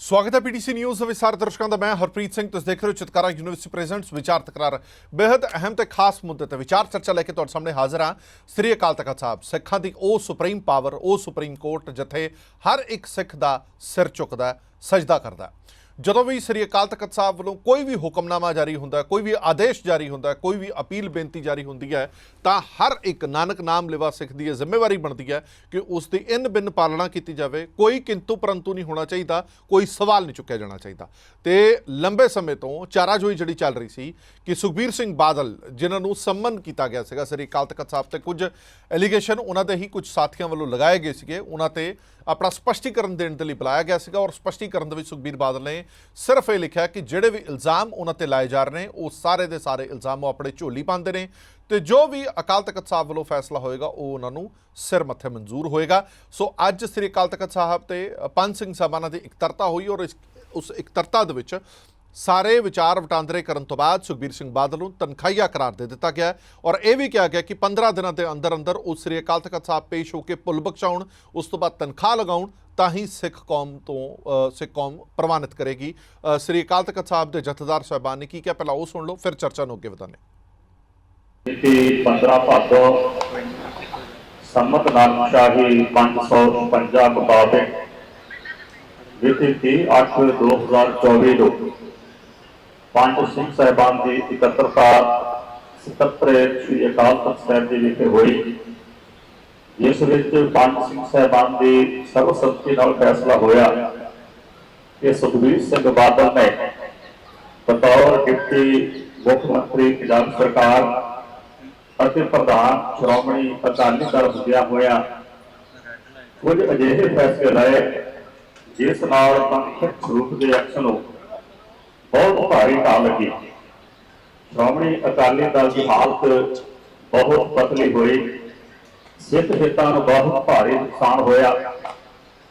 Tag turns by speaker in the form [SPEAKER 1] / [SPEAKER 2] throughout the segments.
[SPEAKER 1] ਸਵਾਗਤ ਹੈ PTC news ਦੇ ਵਿਸਾਰ ਦਰਸ਼ਕਾਂ ਦਾ। ਮੈਂ ਹਰਪ੍ਰੀਤ ਸਿੰਘ ਤੁਸੀਂ ਦੇਖ ਰਹੇ ਹੋ ਚਿਤਕਾਰਾ ਯੂਨੀਵਰਸਿਟੀ ਪ੍ਰੈਜ਼ੈਂਟਸ ਵਿਚਾਰ ਤਕਰਾਰ। ਬੇहद ਅਹਿਮ ਤੇ ਖਾਸ ਮੁੱਦੇ ਤੇ ਵਿਚਾਰ ਚਰਚਾ ਲੈ ਕੇ ਤੁਹਾਡੇ ਸਾਹਮਣੇ ਹਾਜ਼ਰ ਹਾਂ। ਸ੍ਰੀ ਅਕਾਲ ਤਖਤ ਸਾਹਿਬ ਸਿੱਖਾਂ ਦੀ ਉਹ ਸੁਪਰੀਮ ਪਾਵਰ ਉਹ ਸੁਪਰੀਮ ਕੋਰਟ ਜਿੱਥੇ ਹਰ ਇੱਕ ਸਿੱਖ ਦਾ ਸਿਰ ਝੁਕਦਾ ਹੈ, ਸਜਦਾ ਕਰਦਾ। ਜਦੋਂ ਵੀ ਸ੍ਰੀ ਅਕਾਲ ਤਖਤ ਸਾਹਿਬ ਵੱਲੋਂ ਕੋਈ ਵੀ ਹੁਕਮਨਾਮਾ ਜਾਰੀ ਹੁੰਦਾ, ਕੋਈ ਵੀ ਆਦੇਸ਼ ਜਾਰੀ ਹੁੰਦਾ, ਕੋਈ ਵੀ ਅਪੀਲ ਬੇਨਤੀ ਜਾਰੀ ਹੁੰਦੀ ਹੈ, ਤਾਂ ਹਰ ਇੱਕ ਨਾਨਕ ਨਾਮ ਲਿਵਾ ਸਿੱਖ ਦੀ ਇਹ ਜ਼ਿੰਮੇਵਾਰੀ ਬਣਦੀ ਹੈ ਕਿ ਉਸ ਦੀ ਇਨ ਬਿਨ ਪਾਲਣਾ ਕੀਤੀ ਜਾਵੇ। ਕੋਈ ਕਿੰਤੂ ਪਰੰਤੂ ਨਹੀਂ ਹੋਣਾ ਚਾਹੀਦਾ, ਕੋਈ ਸਵਾਲ ਨਹੀਂ ਚੁੱਕਿਆ ਜਾਣਾ ਚਾਹੀਦਾ। ਤੇ ਲੰਬੇ ਸਮੇਂ ਤੋਂ ਚਾਰਾਜੋਈ ਜਿਹੜੀ ਚੱਲ ਰਹੀ ਸੀ ਕਿ ਸੁਖਬੀਰ ਸਿੰਘ ਬਾਦਲ, ਜਿਨ੍ਹਾਂ ਨੂੰ ਸੰਮਨ ਕੀਤਾ ਗਿਆ ਸੀਗਾ ਸ੍ਰੀ ਅਕਾਲ ਤਖਤ ਸਾਹਿਬ ਤੇ ਕੁਝ ਐਲੀਗੇਸ਼ਨ ਉਹਨਾਂ ਦੇ ਹੀ ਕੁਝ ਸਾਥੀਆਂ ਵੱਲੋਂ ਲਗਾਏ ਗਏ ਸੀਗੇ, ਉਹਨਾਂ ਤੇ ਆਪਣਾ ਸਪਸ਼ਟੀਕਰਨ ਦੇਣ ਦੇ ਲਈ ਬੁਲਾਇਆ ਗਿਆ ਸੀਗਾ ਔਰ ਸਪਸ਼ਟੀਕਰਨ ਦੇ ਵਿੱਚ ਸੁਖਬੀਰ ਬਾਦਲ ਨੇ ਸਿਰਫ ਇਹ ਲਿਖਿਆ ਕਿ ਜਿਹੜੇ ਵੀ ਇਲਜ਼ਾਮ ਉਹਨਾਂ ਤੇ ਲਾਏ ਜਾ ਰਹੇ ਨੇ, ਉਹ ਸਾਰੇ ਦੇ ਸਾਰੇ ਇਲਜ਼ਾਮ ਉਹ ਆਪਣੇ ਝੋਲੀ ਪਾਉਂਦੇ ਨੇ ਤੇ ਜੋ ਵੀ ਅਕਾਲ ਤਖਤ ਸਾਹਿਬ ਵੱਲੋਂ ਫੈਸਲਾ ਹੋਏਗਾ, ਉਹ ਉਹਨਾਂ ਨੂੰ ਸਿਰ ਮੱਥੇ ਮਨਜ਼ੂਰ ਹੋਏਗਾ। ਸੋ ਅੱਜ ਸ੍ਰੀ ਅਕਾਲ ਤਖਤ ਸਾਹਿਬ ਤੇ ਪੰਜ ਸਿੰਘ ਸਾਹਿਬਾਨਾਂ ਦੀ ਇਕਤਰਤਾ ਹੋਈ ਔਰ ਇਸ, ਉਸ ਇਕੱਤਰਤਾ ਦੇ ਵਿੱਚ ਸਾਰੇ ਵਿਚਾਰ ਵਟਾਂਦਰੇ ਕਰਨ ਤੋਂ ਬਾਅਦ ਸੁਖਬੀਰ ਸਿੰਘ ਬਾਦਲ ਨੂੰ ਤਨਖਾਹੀਆ ਕਰਾਰ ਦੇ ਦਿੱਤਾ ਗਿਆ ਔਰ ਇਹ ਵੀ ਕਿਹਾ ਗਿਆ ਕਿ 15 ਦਿਨਾਂ ਦੇ ਅੰਦਰ ਅੰਦਰ ਉਹ ਸ੍ਰੀ ਅਕਾਲ ਤਖਤ ਸਾਹਿਬ ਪੇਸ਼ ਹੋ ਕੇ ਭੁੱਲ ਬਖਸ਼ਾਉਣ, ਉਸ ਤੋਂ ਬਾਅਦ ਤਨਖਾਹ ਲਗਾਉਣ, ਤਾਂ ਹੀ ਸਿੱਖ ਕੌਮ ਤੋਂ ਸਿੱਖ ਕੌਮ ਪ੍ਰਵਾਨਿਤ ਕਰੇਗੀ। ਸ੍ਰੀ ਅਕਾਲ ਤਖਤ ਸਾਹਿਬ ਦੇ ਜਥੇਦਾਰ ਸਾਹਿਬਾਨ ਨੇ ਕੀ ਕਿਹਾ? ਪਹਿਲਾਂ ਉਹ ਸੁਣ ਲਓ, ਫਿਰ ਚਰਚਾ ਨੂੰ ਅੱਗੇ ਵਧਾਉਂਦੇ
[SPEAKER 2] ਮਿਤੀ 15 ਭਾਦੋ ਸੰਮਤ ਨਾਨਕਸ਼ਾਹੀ 555 ਮੁਤਾਬਕ ਮਿਤੀ 30 8 2024 ਨੂੰ ਪੰਜ ਸਿੰਘ ਸਾਹਿਬਾਨ ਦੀ ਇਕੱਤਰਤਾ ਸਤੱਤਰੇ ਸ੍ਰੀ ਅਕਾਲ ਤਖਤ ਸਾਹਿਬ ਜੀ ਵਿਖੇ ਹੋਈ, ਜਿਸ ਵਿੱਚ ਪੰਜ ਸਿੰਘ ਸਾਹਿਬਾਨ ਦੀ ਸਰਵਸੰਮਤੀ ਨਾਲ ਫੈਸਲਾ ਹੋਇਆ ਕਿ ਸੁਖਬੀਰ ਸਿੰਘ ਬਾਦਲ ਨੇ ਬਤੌਰ ਡਿਪਟੀ ਮੁੱਖ ਮੰਤਰੀ, ਪੰਜਾਬ ਸਰਕਾਰ ਅਤੇ ਪ੍ਰਧਾਨ ਸ਼੍ਰੋਮਣੀ ਅਕਾਲੀ ਦਲ ਹੁੰਦਿਆਂ ਹੋਇਆ ਕੁਝ ਅਜਿਹੇ ਫੈਸਲੇ ਲਏ, ਜਿਸ ਨਾਲ ਪੰਥਕ ਸਰੂਪ ਦੇ ਐਕਸ਼ਨ ਨੂੰ ਬਹੁਤ ਭਾਰੀ ਢਾਹ ਲੱਗੀ। ਸ਼੍ਰੋਮਣੀ ਅਕਾਲੀ ਦਲ ਦੀ ਹਾਲਤ ਬਹੁਤ ਪਤਲੀ ਹੋਈ। ਸਿੱਖ ਹਿੱਤਾਂ ਨੂੰ ਬਹੁਤ ਭਾਰੀ ਨੁਕਸਾਨ ਹੋਇਆ।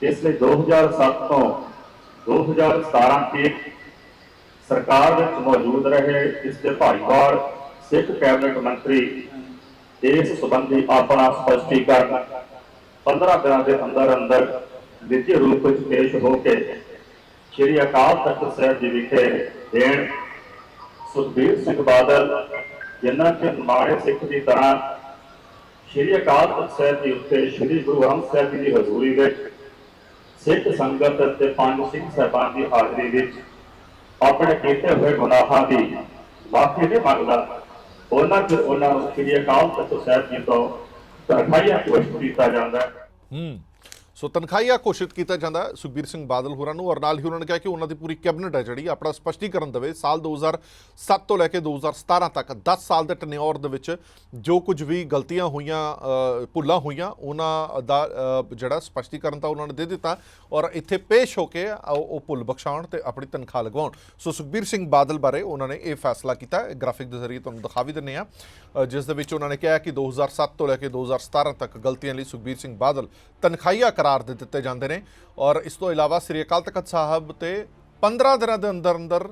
[SPEAKER 2] ਇਸ ਲਈ 2007 ਤੋਂ 2017 ਤੱਕ ਸਰਕਾਰ ਵਿੱਚ ਮੌਜੂਦ ਰਹੇ ਇਸ ਦੇ ਭਾਈਵਾਲ ਸਿੱਖ ਕੈਬਨਿਟ ਮੰਤਰੀ ਇਸ ਸੰਬੰਧੀ ਆਪਣਾ ਸਪਸ਼ਟੀਕਰਨ 15 ਦਿਨਾਂ ਦੇ ਅੰਦਰ ਅੰਦਰ ਵਿੱਤੀ ਰੂਪ ਵਿੱਚ ਪੇਸ਼ ਹੋ ਕੇ ਸ਼੍ਰੀ ਅਕਾਲ ਤਖਤ ਸਾਹਿਬ ਜੀ ਵਿਖੇ ਦੇਣ। ਸੁਖਬੀਰ ਸਿੰਘ ਬਾਦਲ ਜਿਨ੍ਹਾਂ ਕਿ ਮਾੜੇ ਸਿੱਖ ਦੀ ਤਰ੍ਹਾਂ ਸ਼੍ਰੀ ਅਕਾਲ ਤਖਤ ਸਾਹਿਬ ਜੀ ਉੱਤੇ, ਸ਼੍ਰੀ ਗੁਰੂ ਗ੍ਰੰਥ ਸਾਹਿਬ ਜੀ ਦੀ ਹਜ਼ੂਰੀ ਵਿੱਚ ਸਿੱਖ ਸੰਗਤ ਅਤੇ ਪੰਜ ਸਿੰਘ ਸਾਹਿਬਾਨ ਦੀ ਹਾਜ਼ਰੀ ਵਿੱਚ ਆਪਣੇ ਕੀਤੇ ਹੋਏ ਗੁਨਾਹਾਂ ਦੀ ਮਾਫੀ ਨਹੀਂ ਮੰਗਦਾ, ਉਹਨਾਂ ਫਿਰ ਉਹਨਾਂ ਨੂੰ ਸ੍ਰੀ ਅਕਾਲ ਤਖਤ ਸਾਹਿਬ ਜੀ ਤੋਂ ਤਰਖਾਈਆ ਘੋਸ਼ਿਤ ਕੀਤਾ ਜਾਂਦਾ ਹੈ।
[SPEAKER 1] ਹੂੰ। ਸੋ ਤਨਖਾਹੀਆ ਘੋਸ਼ਿਤ ਕੀਤਾ ਜਾਂਦਾ ਸੁਖਬੀਰ ਸਿੰਘ ਬਾਦਲ ਹੋਰਾਂ ਨੂੰ ਔਰ ਨਾਲ ਹੀ ਉਹਨਾਂ ਨੇ ਕਿਹਾ ਕਿ ਉਹਨਾਂ ਦੀ ਪੂਰੀ ਕੈਬਨਿਟ ਹੈ ਜਿਹੜੀ, ਆਪਣਾ ਸਪਸ਼ਟੀਕਰਨ ਦੇਵੇ। ਸਾਲ 2007 ਤੋਂ ਲੈ ਕੇ 2017 ਤੱਕ 10 ਸਾਲ ਦੇ ਟਨਿਓਰ ਦੇ ਵਿੱਚ ਜੋ ਕੁਝ ਵੀ ਗਲਤੀਆਂ ਹੋਈਆਂ ਭੁੱਲਾਂ ਹੋਈਆਂ, ਉਹਨਾਂ ਦਾ ਜਿਹੜਾ ਸਪਸ਼ਟੀਕਰਨ ਤਾਂ ਉਹਨਾਂ ਨੇ ਦੇ ਦਿੱਤਾ ਔਰ ਇੱਥੇ ਪੇਸ਼ ਹੋ ਕੇ ਉਹ ਭੁੱਲ ਬਖਸ਼ਾਉਣ ਤੇ ਆਪਣੀ ਤਨਖਾਹ ਲਗਵਾਉਣ। ਸੋ ਸੁਖਬੀਰ ਸਿੰਘ ਬਾਦਲ ਬਾਰੇ ਉਹਨਾਂ ਨੇ ਇਹ ਫੈਸਲਾ ਕੀਤਾ। ਗ੍ਰਾਫਿਕ ਦੇ ਜ਼ਰੀਏ ਤੁਹਾਨੂੰ ਦਿਖਾ ਵੀ ਦਿੰਨੇ ਆ ਜਿਸ ਦੇ ਵਿੱਚ ਉਹਨਾਂ ਨੇ ਕਿਹਾ ਕਿ 2007 ਤੋਂ ਲੈ ਕੇ 2017 ਤੱਕ ਗਲਤੀਆਂ ਲਈ ਸੁਖਬੀਰ ਸਿੰਘ ਬਾਦਲ ਤਨਖਾਹੀਆ ਕਰਾਰ ਦੇ ਦਿੱਤੇ ਜਾਂਦੇ ਨੇ ਔਰ ਇਸ ਤੋਂ ਇਲਾਵਾ ਸ੍ਰੀ ਅਕਾਲ ਤਖਤ ਸਾਹਿਬ ਤੇ 15 ਦਿਨਾਂ ਦੇ ਅੰਦਰ ਅੰਦਰ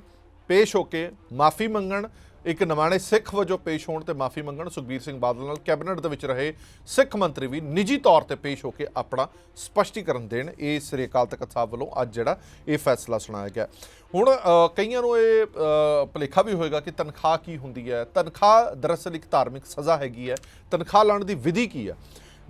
[SPEAKER 1] ਪੇਸ਼ ਹੋ ਕੇ ਮਾਫੀ ਮੰਗਣ ਇੱਕ ਨਵਾਣੇ ਸਿੱਖ ਵਜੋਂ ਪੇਸ਼ ਹੋਣ ਤੇ ਮਾਫੀ ਮੰਗਣ ਸੁਖਬੀਰ ਸਿੰਘ ਬਾਦਲ ਨਾਲ ਕੈਬਨਿਟ ਦੇ ਵਿੱਚ ਰਹੇ ਸਿੱਖ ਮੰਤਰੀ ਵੀ ਨਿੱਜੀ ਤੌਰ ਤੇ ਪੇਸ਼ ਹੋ ਕੇ ਆਪਣਾ ਸਪਸ਼ਟੀਕਰਨ ਦੇਣ ਇਹ ਸ੍ਰੀ ਅਕਾਲ ਤਖਤ ਸਾਹਿਬ ਵੱਲੋਂ ਅੱਜ ਜਿਹੜਾ ਇਹ ਫੈਸਲਾ ਸੁਣਾਇਆ ਗਿਆ। ਹੁਣ ਕਈਆਂ ਨੂੰ ਇਹ ਅ, ਭੁਲੇਖਾ ਵੀ ਹੋਏਗਾ ਕਿ ਤਨਖਾਹ ਕੀ ਹੁੰਦੀ ਹੈ। ਤਨਖਾਹ ਦਰਅਸਲ ਇੱਕ ਧਾਰਮਿਕ ਸਜ਼ਾ ਹੈਗੀ ਹੈ। ਤਨਖਾਹ ਲਾਉਣ ਦੀ ਵਿਧੀ ਕੀ ਹੈ?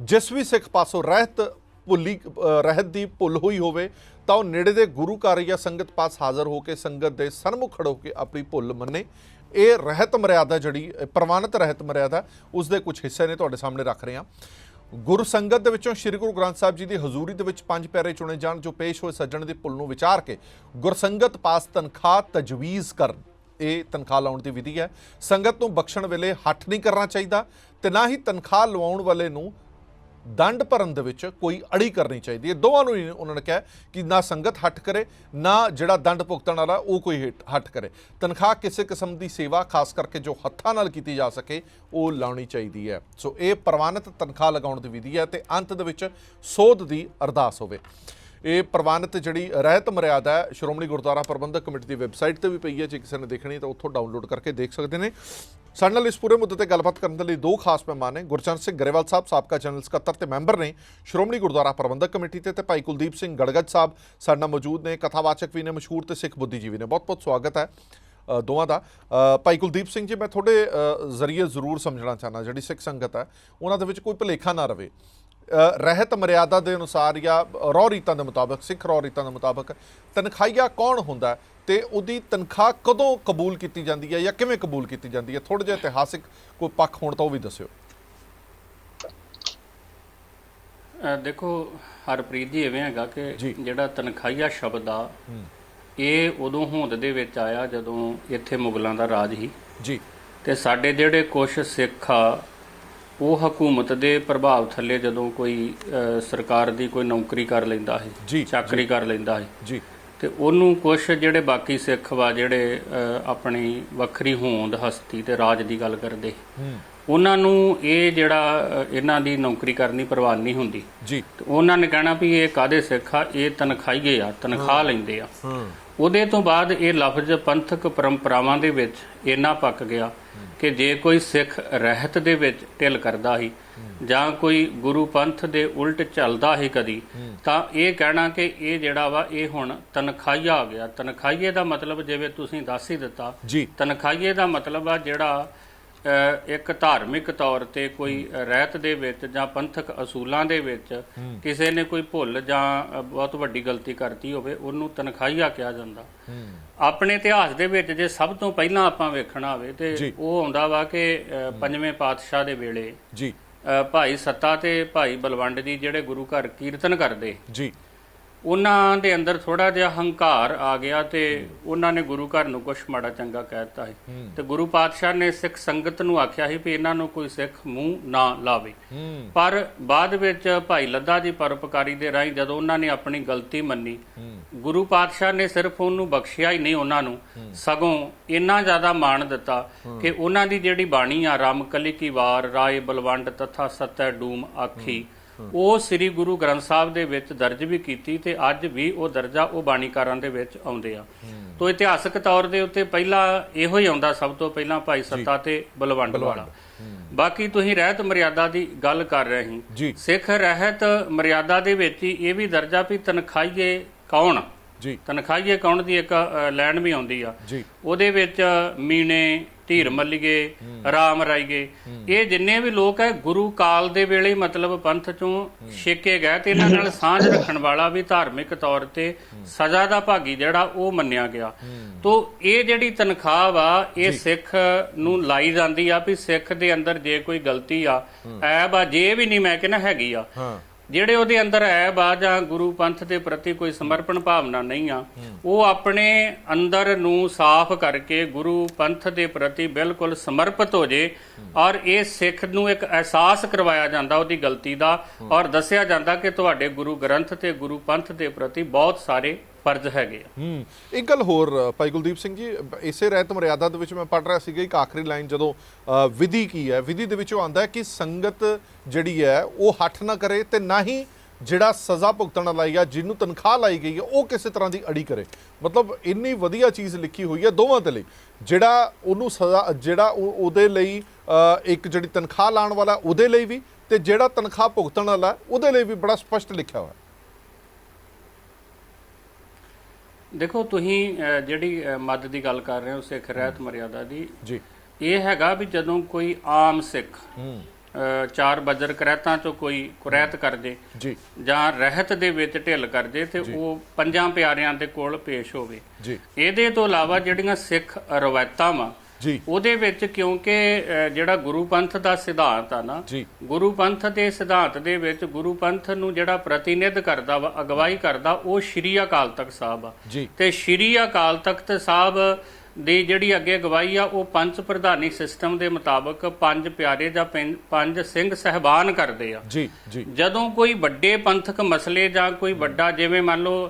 [SPEAKER 1] ਜਿਸ ਵੀ ਸਿੱਖ ਪਾਸੋਂ ਰਹਿਤ ਭੁੱਲੀ ਰਹਿਤ ਦੀ ਭੁੱਲ ਹੋਈ ਹੋਵੇ, ਤਾਂ ਉਹ ਨੇੜੇ ਦੇ ਗੁਰੂ ਘਰ ਜਾਂ ਸੰਗਤ ਪਾਸ ਹਾਜ਼ਰ ਹੋ ਕੇ, ਸੰਗਤ ਦੇ ਸਨਮੁਖ ਖੜੋ ਕੇ ਆਪਣੀ ਭੁੱਲ ਮੰਨੇ। ਇਹ ਰਹਿਤ ਮਰਿਆਦਾ ਜਿਹੜੀ, ਇਹ ਪ੍ਰਵਾਨਿਤ ਰਹਿਤ ਮਰਿਆਦਾ, ਉਸ ਦੇ ਕੁਝ ਹਿੱਸੇ ਨੇ ਤੁਹਾਡੇ ਸਾਹਮਣੇ ਰੱਖ ਰਹੇ ਹਾਂ। ਗੁਰੂ ਸੰਗਤ ਦੇ ਵਿੱਚੋਂ ਸ੍ਰੀ ਗੁਰੂ ਗ੍ਰੰਥ ਸਾਹਿਬ ਜੀ ਦੀ ਹਜ਼ੂਰੀ ਦੇ ਵਿੱਚ ਪੰਜ ਪਿਆਰੇ ਚੁਣੇ ਜਾਣ, ਜੋ ਪੇਸ਼ ਹੋਏ ਸੱਜਣ ਦੀ ਭੁੱਲ ਨੂੰ ਵਿਚਾਰ ਕੇ ਗੁਰਸੰਗਤ ਪਾਸ ਤਨਖਾਹ ਤਜਵੀਜ਼ ਕਰਨ, ਇਹ ਤਨਖਾਹ ਲਾਉਣ ਦੀ ਵਿਧੀ ਹੈ। ਸੰਗਤ ਨੂੰ ਬਖਸ਼ਣ ਵੇਲੇ ਹੱਠ ਨਹੀਂ ਕਰਨਾ ਚਾਹੀਦਾ ਤੇ ਨਾ ਹੀ ਤਨਖਾਹ ਲਵਾਉਣ ਵਾਲੇ ਨੂੰ ਦੰਡ ਭਰਨ ਦੇ ਵਿੱਚ ਕੋਈ ਅੜੀ ਕਰਨੀ ਚਾਹੀਦੀ ਹੈ। ਦੋਵਾਂ ਨੂੰ ਹੀ ਉਹਨਾਂ ਨੇ ਕਿਹਾ ਕਿ ਨਾ ਸੰਗਤ ਹੱਟ ਕਰੇ, ਨਾ ਜਿਹੜਾ ਦੰਡ ਭੁਗਤਣ ਵਾਲਾ ਉਹ ਕੋਈ ਹਿੱਟ- ਹੱਟ ਕਰੇ। ਤਨਖਾਹ ਕਿਸੇ ਕਿਸਮ ਦੀ ਸੇਵਾ, ਖਾਸ ਕਰਕੇ ਜੋ ਹੱਥਾਂ ਨਾਲ ਕੀਤੀ ਜਾ ਸਕੇ, ਉਹ ਲਾਉਣੀ ਚਾਹੀਦੀ ਹੈ। ਸੋ ਇਹ ਪ੍ਰਵਾਨਿਤ ਤਨਖਾਹ ਲਗਾਉਣ ਦੀ ਵਿਧੀ ਹੈ ਤੇ ਅੰਤ ਦੇ ਵਿੱਚ ਸੋਧ ਦੀ ਅਰਦਾਸ ਹੋਵੇ। ਇਹ ਪ੍ਰਵਾਨਿਤ ਜਿਹੜੀ ਰਹਿਤ ਮਰਿਆਦਾ ਹੈ, ਸ਼੍ਰੋਮਣੀ ਗੁਰਦੁਆਰਾ ਪ੍ਰਬੰਧਕ ਕਮੇਟੀ ਦੀ ਵੈਬਸਾਈਟ ਤੇ ਵੀ ਪਈ ਹੈ, ਜੇ ਕਿਸੇ ਨੇ ਦੇਖਣੀ ਤਾਂ ਉੱਥੋਂ ਡਾਊਨਲੋਡ ਕਰਕੇ ਦੇਖ ਸਕਦੇ ਨੇ। ਸਾਡੇ ਨਾਲ ਇਸ ਪੂਰੇ ਮੁੱਦੇ ਤੇ ਗੱਲਬਾਤ ਕਰਨ ਦੇ ਲਈ ਦੋ ਖਾਸ ਮਹਿਮਾਨ ਨੇ, ਗੁਰਚਰਨ ਸਿੰਘ ਗਰੇਵਾਲ ਸਾਹਿਬ, ਸਾਬਕਾ ਜਨਰਲ ਸਕੱਤਰ ਤੇ ਮੈਂਬਰ ਨੇ, ਸ਼੍ਰੋਮਣੀ ਗੁਰਦੁਆਰਾ ਪ੍ਰਬੰਧਕ ਕਮੇਟੀ ਤੇ ਤੇ ਭਾਈ ਕੁਲਦੀਪ ਸਿੰਘ ਗੜਗੜ ਸਾਹਿਬ ਸਾਡੇ ਨਾਲ ਮੌਜੂਦ ਨੇ, ਕਥਾਵਾਚਕ ਵੀ ਨੇ, ਮਸ਼ਹੂਰ ਤੇ ਸਿੱਖ ਬੁੱਧੀਜੀਵੀ ਨੇ। ਬਹੁਤ ਬਹੁਤ ਸਵਾਗਤ ਹੈ ਦੋਵਾਂ ਦਾ। ਭਾਈ ਕੁਲਦੀਪ ਸਿੰਘ ਜੀ, ਮੈਂ ਤੁਹਾਡੇ ਜ਼ਰੀਏ ਜ਼ਰੂਰ ਸਮਝਣਾ ਚਾਹਨਾ ਜਿਹੜੀ ਸਿੱਖ ਸੰਗਤ ਹੈ, ਉਹਨਾਂ ਦੇ ਵਿੱਚ ਕੋਈ ਭੁਲੇਖਾ ਨਾ ਰਵੇ। ਰਹਿਤ ਮਰਿਆਦਾ ਦੇ ਅਨੁਸਾਰ ਜਾਂ ਰੌ ਰੀਤਾਂ ਦੇ ਮੁਤਾਬਕ ਸਿੱਖ ਰੌ ਰੀਤਾਂ ਦੇ ਮੁਤਾਬਕ ਤਨਖਾਹੀਆ ਕੌਣ ਹੁੰਦਾ ਤੇ ਉਹਦੀ ਤਨਖਾਹ ਕਦੋਂ ਕਬੂਲ ਕੀਤੀ ਜਾਂਦੀ ਹੈ ਜਾਂ ਕਿਵੇਂ ਕਬੂਲ ਕੀਤੀ ਜਾਂਦੀ ਹੈ? ਥੋੜਾ ਜਿਹਾ ਇਤਿਹਾਸਿਕ ਕੋਈ ਪੱਖ ਹੋਣ ਤਾਂ ਉਹ ਵੀ ਦੱਸਿਓ।
[SPEAKER 3] ਦੇਖੋ ਹਰਪ੍ਰੀਤ ਜੀ ਐਵੇਂ ਹੈਗਾ ਕਿ। ਜਿਹੜਾ ਤਨਖਾਹੀਆ ਸ਼ਬਦ ਆ ਇਹ ਉਦੋਂ ਹੋਂਦ ਦੇ ਵਿੱਚ ਆਇਆ ਜਦੋਂ ਇੱਥੇ ਮੁਗਲਾਂ ਦਾ ਰਾਜ ਸੀ।
[SPEAKER 1] ਜੀ।
[SPEAKER 3] ਤੇ ਸਾਡੇ ਜਿਹੜੇ ਕੁਝ ਸਿੱਖ ਆ ਉਹ ਹਕੂਮਤ ਦੇ ਪ੍ਰਭਾਵ ਥੱਲੇ ਜਦੋਂ ਕੋਈ ਸਰਕਾਰ ਦੀ ਕੋਈ ਨੌਕਰੀ ਕਰ ਲੈਂਦਾ ਹੈ ਚਾਕਰੀ ਕਰ ਲੈਂਦਾ ਹੈ
[SPEAKER 1] ਜੀ।
[SPEAKER 3] ਤੇ ਉਹਨੂੰ ਕੁਝ ਜਿਹੜੇ ਬਾਕੀ ਸਿੱਖ ਵਾ ਜਿਹੜੇ ਆਪਣੀ ਵੱਖਰੀ ਹੋਂਦ ਹਸਤੀ ਤੇ ਰਾਜ ਦੀ ਗੱਲ ਕਰਦੇ ਉਹਨਾਂ ਨੂੰ ਇਹ ਜਿਹੜਾ ਇਹਨਾਂ ਦੀ ਨੌਕਰੀ ਕਰਨੀ ਪ੍ਰਵਾਨ ਨਹੀਂ ਹੁੰਦੀ।
[SPEAKER 1] ਜੀ।
[SPEAKER 3] ਤੇ ਉਹਨਾਂ ਨੇ ਕਹਿਣਾ ਵੀ ਇਹ ਕਾਦੇ ਸਿੱਖ ਆ? ਇਹ ਤਨਖਾਹੀਏ ਆ ਤਨਖਾਹ ਲੈਂਦੇ ਆ।
[SPEAKER 1] ਹਾਂ।
[SPEAKER 3] ਉਹਦੇ ਤੋਂ ਬਾਅਦ ਇਹ ਲਫ਼ਜ਼ ਪੰਥਕ ਪਰੰਪਰਾਵਾਂ ਦੇ ਵਿੱਚ ਇੰਨਾ ਪੱਕ ਗਿਆ ਕਿ ਜੇ ਕੋਈ ਸਿੱਖ ਰਹਿਤ ਦੇ ਵਿੱਚ ਢਿੱਲ ਕਰਦਾ ਸੀ ਜਾਂ ਕੋਈ ਗੁਰੂ ਪੰਥ ਦੇ ਉਲਟ ਚੱਲਦਾ ਸੀ ਕਦੀ ਤਾਂ ਇਹ ਕਹਿਣਾ ਕਿ ਇਹ ਜਿਹੜਾ ਵਾ ਇਹ ਹੁਣ ਤਨਖਾਹੀਆ ਆ ਗਿਆ। ਤਨਖਾਹੀਏ ਦਾ ਮਤਲਬ ਜਿਵੇਂ ਤੁਸੀਂ ਦੱਸ ਹੀ ਦਿੱਤਾ
[SPEAKER 1] ਜੀ।
[SPEAKER 3] ਤਨਖਾਹੀਏ ਦਾ ਮਤਲਬ ਆ ਜਿਹੜਾ ਇੱਕ ਧਾਰਮਿਕ ਤੌਰ ਤੇ ਕੋਈ ਰਹਿਤ ਦੇ ਵਿੱਚ ਜਾਂ ਪੰਥਕ ਅਸੂਲਾਂ ਦੇ ਵਿੱਚ ਕਿਸੇ ਨੇ ਕੋਈ ਭੁੱਲ ਜਾਂ ਬਹੁਤ ਵੱਡੀ ਗਲਤੀ ਕਰਤੀ ਹੋਵੇ ਉਹਨੂੰ ਤਨਖਾਹੀਆ ਕਿਹਾ ਜਾਂਦਾ। ਆਪਣੇ ਇਤਿਹਾਸ ਦੇ ਵਿੱਚ ਜੇ ਸਭ ਤੋਂ ਪਹਿਲਾਂ ਆਪਾਂ ਵੇਖਣਾ ਹੋਵੇ ਤੇ। ਉਹ ਆਉਂਦਾ ਵਾ ਕਿ ਪੰਜਵੇਂ ਪਾਤਸ਼ਾਹ ਦੇ ਵੇਲੇ
[SPEAKER 1] ਜੀ।
[SPEAKER 3] ਭਾਈ ਸੱਤਾ ਤੇ ਭਾਈ ਬਲਵੰਡ ਜੀ ਜਿਹੜੇ ਗੁਰੂ ਘਰ ਕੀਰਤਨ ਕਰਦੇ
[SPEAKER 1] ਜੀ।
[SPEAKER 3] ਉਹਨਾਂ ਦੇ ਅੰਦਰ ਥੋੜਾ ਜਿਹਾ ਹੰਕਾਰ ਆ ਗਿਆ ਤੇ ਉਹਨਾਂ ਨੇ ਗੁਰੂ ਘਰ ਨੂੰ ਕੁਛ ਮਾੜਾ ਚੰਗਾ ਕਹਿ ਦਿੱਤਾ ਸੀ। ਤੇ ਗੁਰੂ ਪਾਤਸ਼ਾਹ ਨੇ ਸਿੱਖ ਸੰਗਤ ਨੂੰ ਆਖਿਆ ਸੀ ਵੀ ਇਹਨਾਂ ਨੂੰ ਕੋਈ ਸਿੱਖ ਮੂੰਹ ਨਾ ਲਾਵੇ।
[SPEAKER 1] ਹੂੰ।
[SPEAKER 3] ਪਰ ਬਾਅਦ ਵਿੱਚ ਭਾਈ ਲੱਦਾ ਜੀ ਪਰਉਪਕਾਰੀ ਦੇ ਰਾਹੀਂ ਜਦੋਂ ਉਹਨਾਂ ਨੇ ਆਪਣੀ ਗਲਤੀ ਮੰਨੀ ਗੁਰੂ ਪਾਤਸ਼ਾਹ ਨੇ ਸਿਰਫ ਉਹਨੂੰ ਬਖਸ਼ਿਆ ਹੀ ਨਹੀਂ ਉਹਨਾਂ ਨੂੰ ਸਗੋਂ ਇੰਨਾ ਜ਼ਿਆਦਾ ਮਾਣ ਦਿੱਤਾ ਕਿ ਉਹਨਾਂ ਦੀ ਜਿਹੜੀ ਬਾਣੀ ਆ ਰਾਮ ਕਲੀ ਕੀ ਵਾਰ ਰਾਏ ਬਲਵੰਡ ਤਥਾ ਸਤੈ ਡੂਮ ਆਖੀ ਉਹ ਸ੍ਰੀ ਗੁਰੂ ਗ੍ਰੰਥ ਸਾਹਿਬ ਦੇ ਵਿੱਚ ਦਰਜ ਵੀ ਕੀਤੀ ਤੇ ਅੱਜ ਵੀ ਉਹ ਦਰਜਾ ਉਹ ਬਾਣੀਕਾਰਾਂ ਦੇ ਵਿੱਚ ਆਉਂਦੇ ਆ। ਤੋਂ ਇਤਿਹਾਸਕ ਤੌਰ ਦੇ ਉੱਤੇ ਪਹਿਲਾਂ ਇਹੋ ਹੀ ਆਉਂਦਾ ਸਭ ਤੋਂ ਪਹਿਲਾਂ ਭਾਈ ਸੱਤਾ ਤੇ ਬਲਵੰਡ ਵਾਲਾ। ਬਾਕੀ ਤੁਸੀਂ ਰਹਿਤ ਮਰਿਆਦਾ ਦੀ ਗੱਲ ਕਰ ਰਹੇ
[SPEAKER 1] ਜੀ।
[SPEAKER 3] ਸਿੱਖ ਰਹਿਤ ਮਰਿਆਦਾ ਦੇ ਵਿੱਚ ਹੀ ਇਹ ਵੀ ਦਰਜਾ ਵੀ ਤਨਖਾਹੀਏ ਕੌਣ?
[SPEAKER 1] ਜੀ।
[SPEAKER 3] ਤਨਖਾਹੀਏ ਕੌਣ ਦੀ ਇੱਕ ਲਾਈਨ ਵੀ ਆਉਂਦੀ ਆ। ਉਹਦੇ ਵਿੱਚ ਮੀਣੇ ਧੀਰ ਮੱਲੀਏ ਰਾਮ ਰਾਈਏ। ਇਹ ਜਿੰਨੇ ਵੀ ਲੋਕ ਹੈ ਗੁਰੂ ਕਾਲ ਦੇ ਵੇਲੇ ਮਤਲਬ ਪੰਥ ਚੋਂ ਛੇਕੇ ਗਏ ਤੇ ਇਹਨਾਂ ਨਾਲ ਸਾਂਝ ਰੱਖਣ ਵਾਲਾ ਵੀ ਧਾਰਮਿਕ ਤੌਰ ਤੇ ਸਜ਼ਾ ਦਾ ਭਾਗੀ ਜਿਹੜਾ ਉਹ ਮੰਨਿਆ ਗਿਆ। ਤੋਂ ਇਹ ਜਿਹੜੀ ਤਨਖਾਹ ਵਾ ਇਹ ਸਿੱਖ ਨੂੰ ਲਾਈ ਜਾਂਦੀ ਆ ਵੀ ਸਿੱਖ ਦੇ ਅੰਦਰ ਜੇ ਕੋਈ ਗਲਤੀ ਆ ਐਬ ਆ ਜੇ ਵੀ ਨਹੀਂ ਮੈਂ ਕਹਿੰਦਾ ਹੈਗੀ ਆ। ਜਿਹੜੇ ਉਹਦੇ ਅੰਦਰ ਐਬ ਆ ਜਾਂ ਗੁਰੂ ਪੰਥ ਦੇ ਪ੍ਰਤੀ ਕੋਈ ਸਮਰਪਣ ਭਾਵਨਾ ਨਹੀਂ ਆ, ਉਹ ਆਪਣੇ ਅੰਦਰ ਨੂੰ ਸਾਫ਼ ਕਰਕੇ ਗੁਰੂ ਪੰਥ ਦੇ ਪ੍ਰਤੀ ਬਿਲਕੁਲ ਸਮਰਪਿਤ ਹੋ ਜੇ ਔਰ ਇਹ ਸਿੱਖ ਨੂੰ ਇੱਕ ਅਹਿਸਾਸ ਕਰਵਾਇਆ ਜਾਂਦਾ ਉਹਦੀ ਗਲਤੀ ਦਾ ਔਰ ਦੱਸਿਆ ਜਾਂਦਾ ਕਿ ਤੁਹਾਡੇ ਗੁਰੂ ਗ੍ਰੰਥ ਤੇ ਗੁਰੂ ਪੰਥ ਦੇ ਪ੍ਰਤੀ ਬਹੁਤ ਸਾਰੇ ਫਰਜ਼ ਹੈਗੇ ਆ।
[SPEAKER 1] ਹੂੰ। ਇੱਕ ਗੱਲ ਹੋਰ, ਭਾਈ ਕੁਲਦੀਪ ਸਿੰਘ ਜੀ, ਇਸੇ ਰਹਿਤ ਮਰਿਆਦਾ ਦੇ ਵਿੱਚ ਮੈਂ ਪੜ ਰਿਹਾ ਸੀਗਾ, ਇੱਕ ਆਖਰੀ ਲਾਈਨ ਜਦੋਂ ਵਿਧੀ ਕੀ ਹੈ? ਵਿਧੀ ਦੇ ਵਿੱਚੋਂ ਆਂਦਾ ਹੈ ਕਿ ਸੰਗਤ ਜਿਹੜੀ ਹੈ, ਉਹ ਹੱਠ ਨਾ ਕਰੇ ਤੇ ਨਾ ਹੀ ਜਿਹੜਾ ਸਜ਼ਾ ਭੁਗਤਣ ਵਾਲਾ ਜਾਂ ਜਿਹਨੂੰ ਤਨਖਾਹ ਲਾਈ ਗਈ ਹੈ, ਉਹ ਕਿਸੇ ਤਰ੍ਹਾਂ ਦੀ ਅੜੀ ਕਰੇ। ਮਤਲਬ ਇੰਨੀ ਵਧੀਆ ਚੀਜ਼ ਲਿਖੀ ਹੋਈ ਹੈ ਦੋਵਾਂ ਦੇ ਲਈ। ਜਿਹੜਾ ਉਹਨੂੰ ਸਜ਼ਾ, ਜਿਹੜਾ ਉਹ- ਉਹਦੇ ਲਈ ਇੱਕ ਜਿਹੜੀ ਤਨਖਾਹ ਲਾਉਣ ਵਾਲਾ, ਉਹਦੇ ਲਈ ਵੀ, ਤੇ ਜਿਹੜਾ ਤਨਖਾਹ ਭੁਗਤਣ ਵਾਲਾ, ਉਹਦੇ ਲਈ ਵੀ ਬੜਾ ਸਪਸ਼ਟ ਲਿਖਿਆ ਹੋਇਆ ਹੈ।
[SPEAKER 3] ਦੇਖੋ ਤੁਸੀਂ ਅਹ, ਜਿਹੜੀ ਅਹ, ਮੱਦ ਦੀ ਗੱਲ ਕਰ ਰਹੇ ਹੋ ਸਿੱਖ ਰਹਿਤ ਮਰਿਆਦਾ ਦੀ
[SPEAKER 1] ਜੀ।
[SPEAKER 3] ਇਹ ਹੈਗਾ ਵੀ ਜਦੋਂ ਕੋਈ ਆਮ ਸਿੱਖ
[SPEAKER 1] ਹੂੰ।
[SPEAKER 3] ਅਹ, ਚਾਰ ਬਜਰ ਕਰੈਤਾਂ ਚੋਂ ਕੋਈ ਕੁਰੈਤ ਕਰਦੇ
[SPEAKER 1] ਜੀ।
[SPEAKER 3] ਜਾਂ ਰਹਿਤ ਦੇ ਵਿੱਚ ਢਿੱਲ ਕਰਦੇ ਤੇ ਉਹ ਪੰਜਾਂ ਪਿਆਰਿਆਂ ਦੇ ਕੋਲ ਪੇਸ਼ ਹੋਵੇ।
[SPEAKER 1] ਜੀ।
[SPEAKER 3] ਇਹਦੇ ਤੋਂ ਇਲਾਵਾ ਜਿਹੜੀਆਂ ਸਿੱਖ ਰਵਾਇਤਾਂ ਵਾ
[SPEAKER 1] ਜੀ।
[SPEAKER 3] ਉਹਦੇ ਵਿੱਚ ਕਿਉਂਕਿ ਜਿਹੜਾ ਗੁਰੂ ਪੰਥ ਦਾ ਸਿਧਾਂਤ ਆ ਨਾ ਗੁਰੂ ਪੰਥ ਦੇ ਸਿਧਾਂਤ ਦੇ ਵਿੱਚ ਗੁਰੂ ਪੰਥ ਨੂੰ ਜਿਹੜਾ ਪ੍ਰਤੀਨਿਧ ਕਰਦਾ ਵਾ ਅਗਵਾਈ ਕਰਦਾ ਉਹ ਸ਼੍ਰੀ ਅਕਾਲ ਤਖਤ ਸਾਹਿਬ ਆ। ਤੇ ਸ਼੍ਰੀ ਅਕਾਲ ਤਖਤ ਸਾਹਿਬ ਦੀ ਜਿਹੜੀ ਅੱਗੇ ਗਵਾਹੀ ਆ ਉਹ ਪੰਜ ਪ੍ਰਧਾਨੀ ਸਿਸਟਮ ਦੇ ਮੁਤਾਬਕ ਪੰਜ ਪਿਆਰੇ ਜਾਂ ਪੰਜ ਸਿੰਘ ਸਹਿਬਾਨ ਕਰਦੇ ਆ।
[SPEAKER 1] ਜੀ ਜੀ।
[SPEAKER 3] ਜਦੋਂ ਕੋਈ ਵੱਡੇ ਪੰਥਕ ਮਸਲੇ ਜਾਂ ਕੋਈ ਵੱਡਾ ਜਿਵੇਂ ਮੰਨ ਲਓ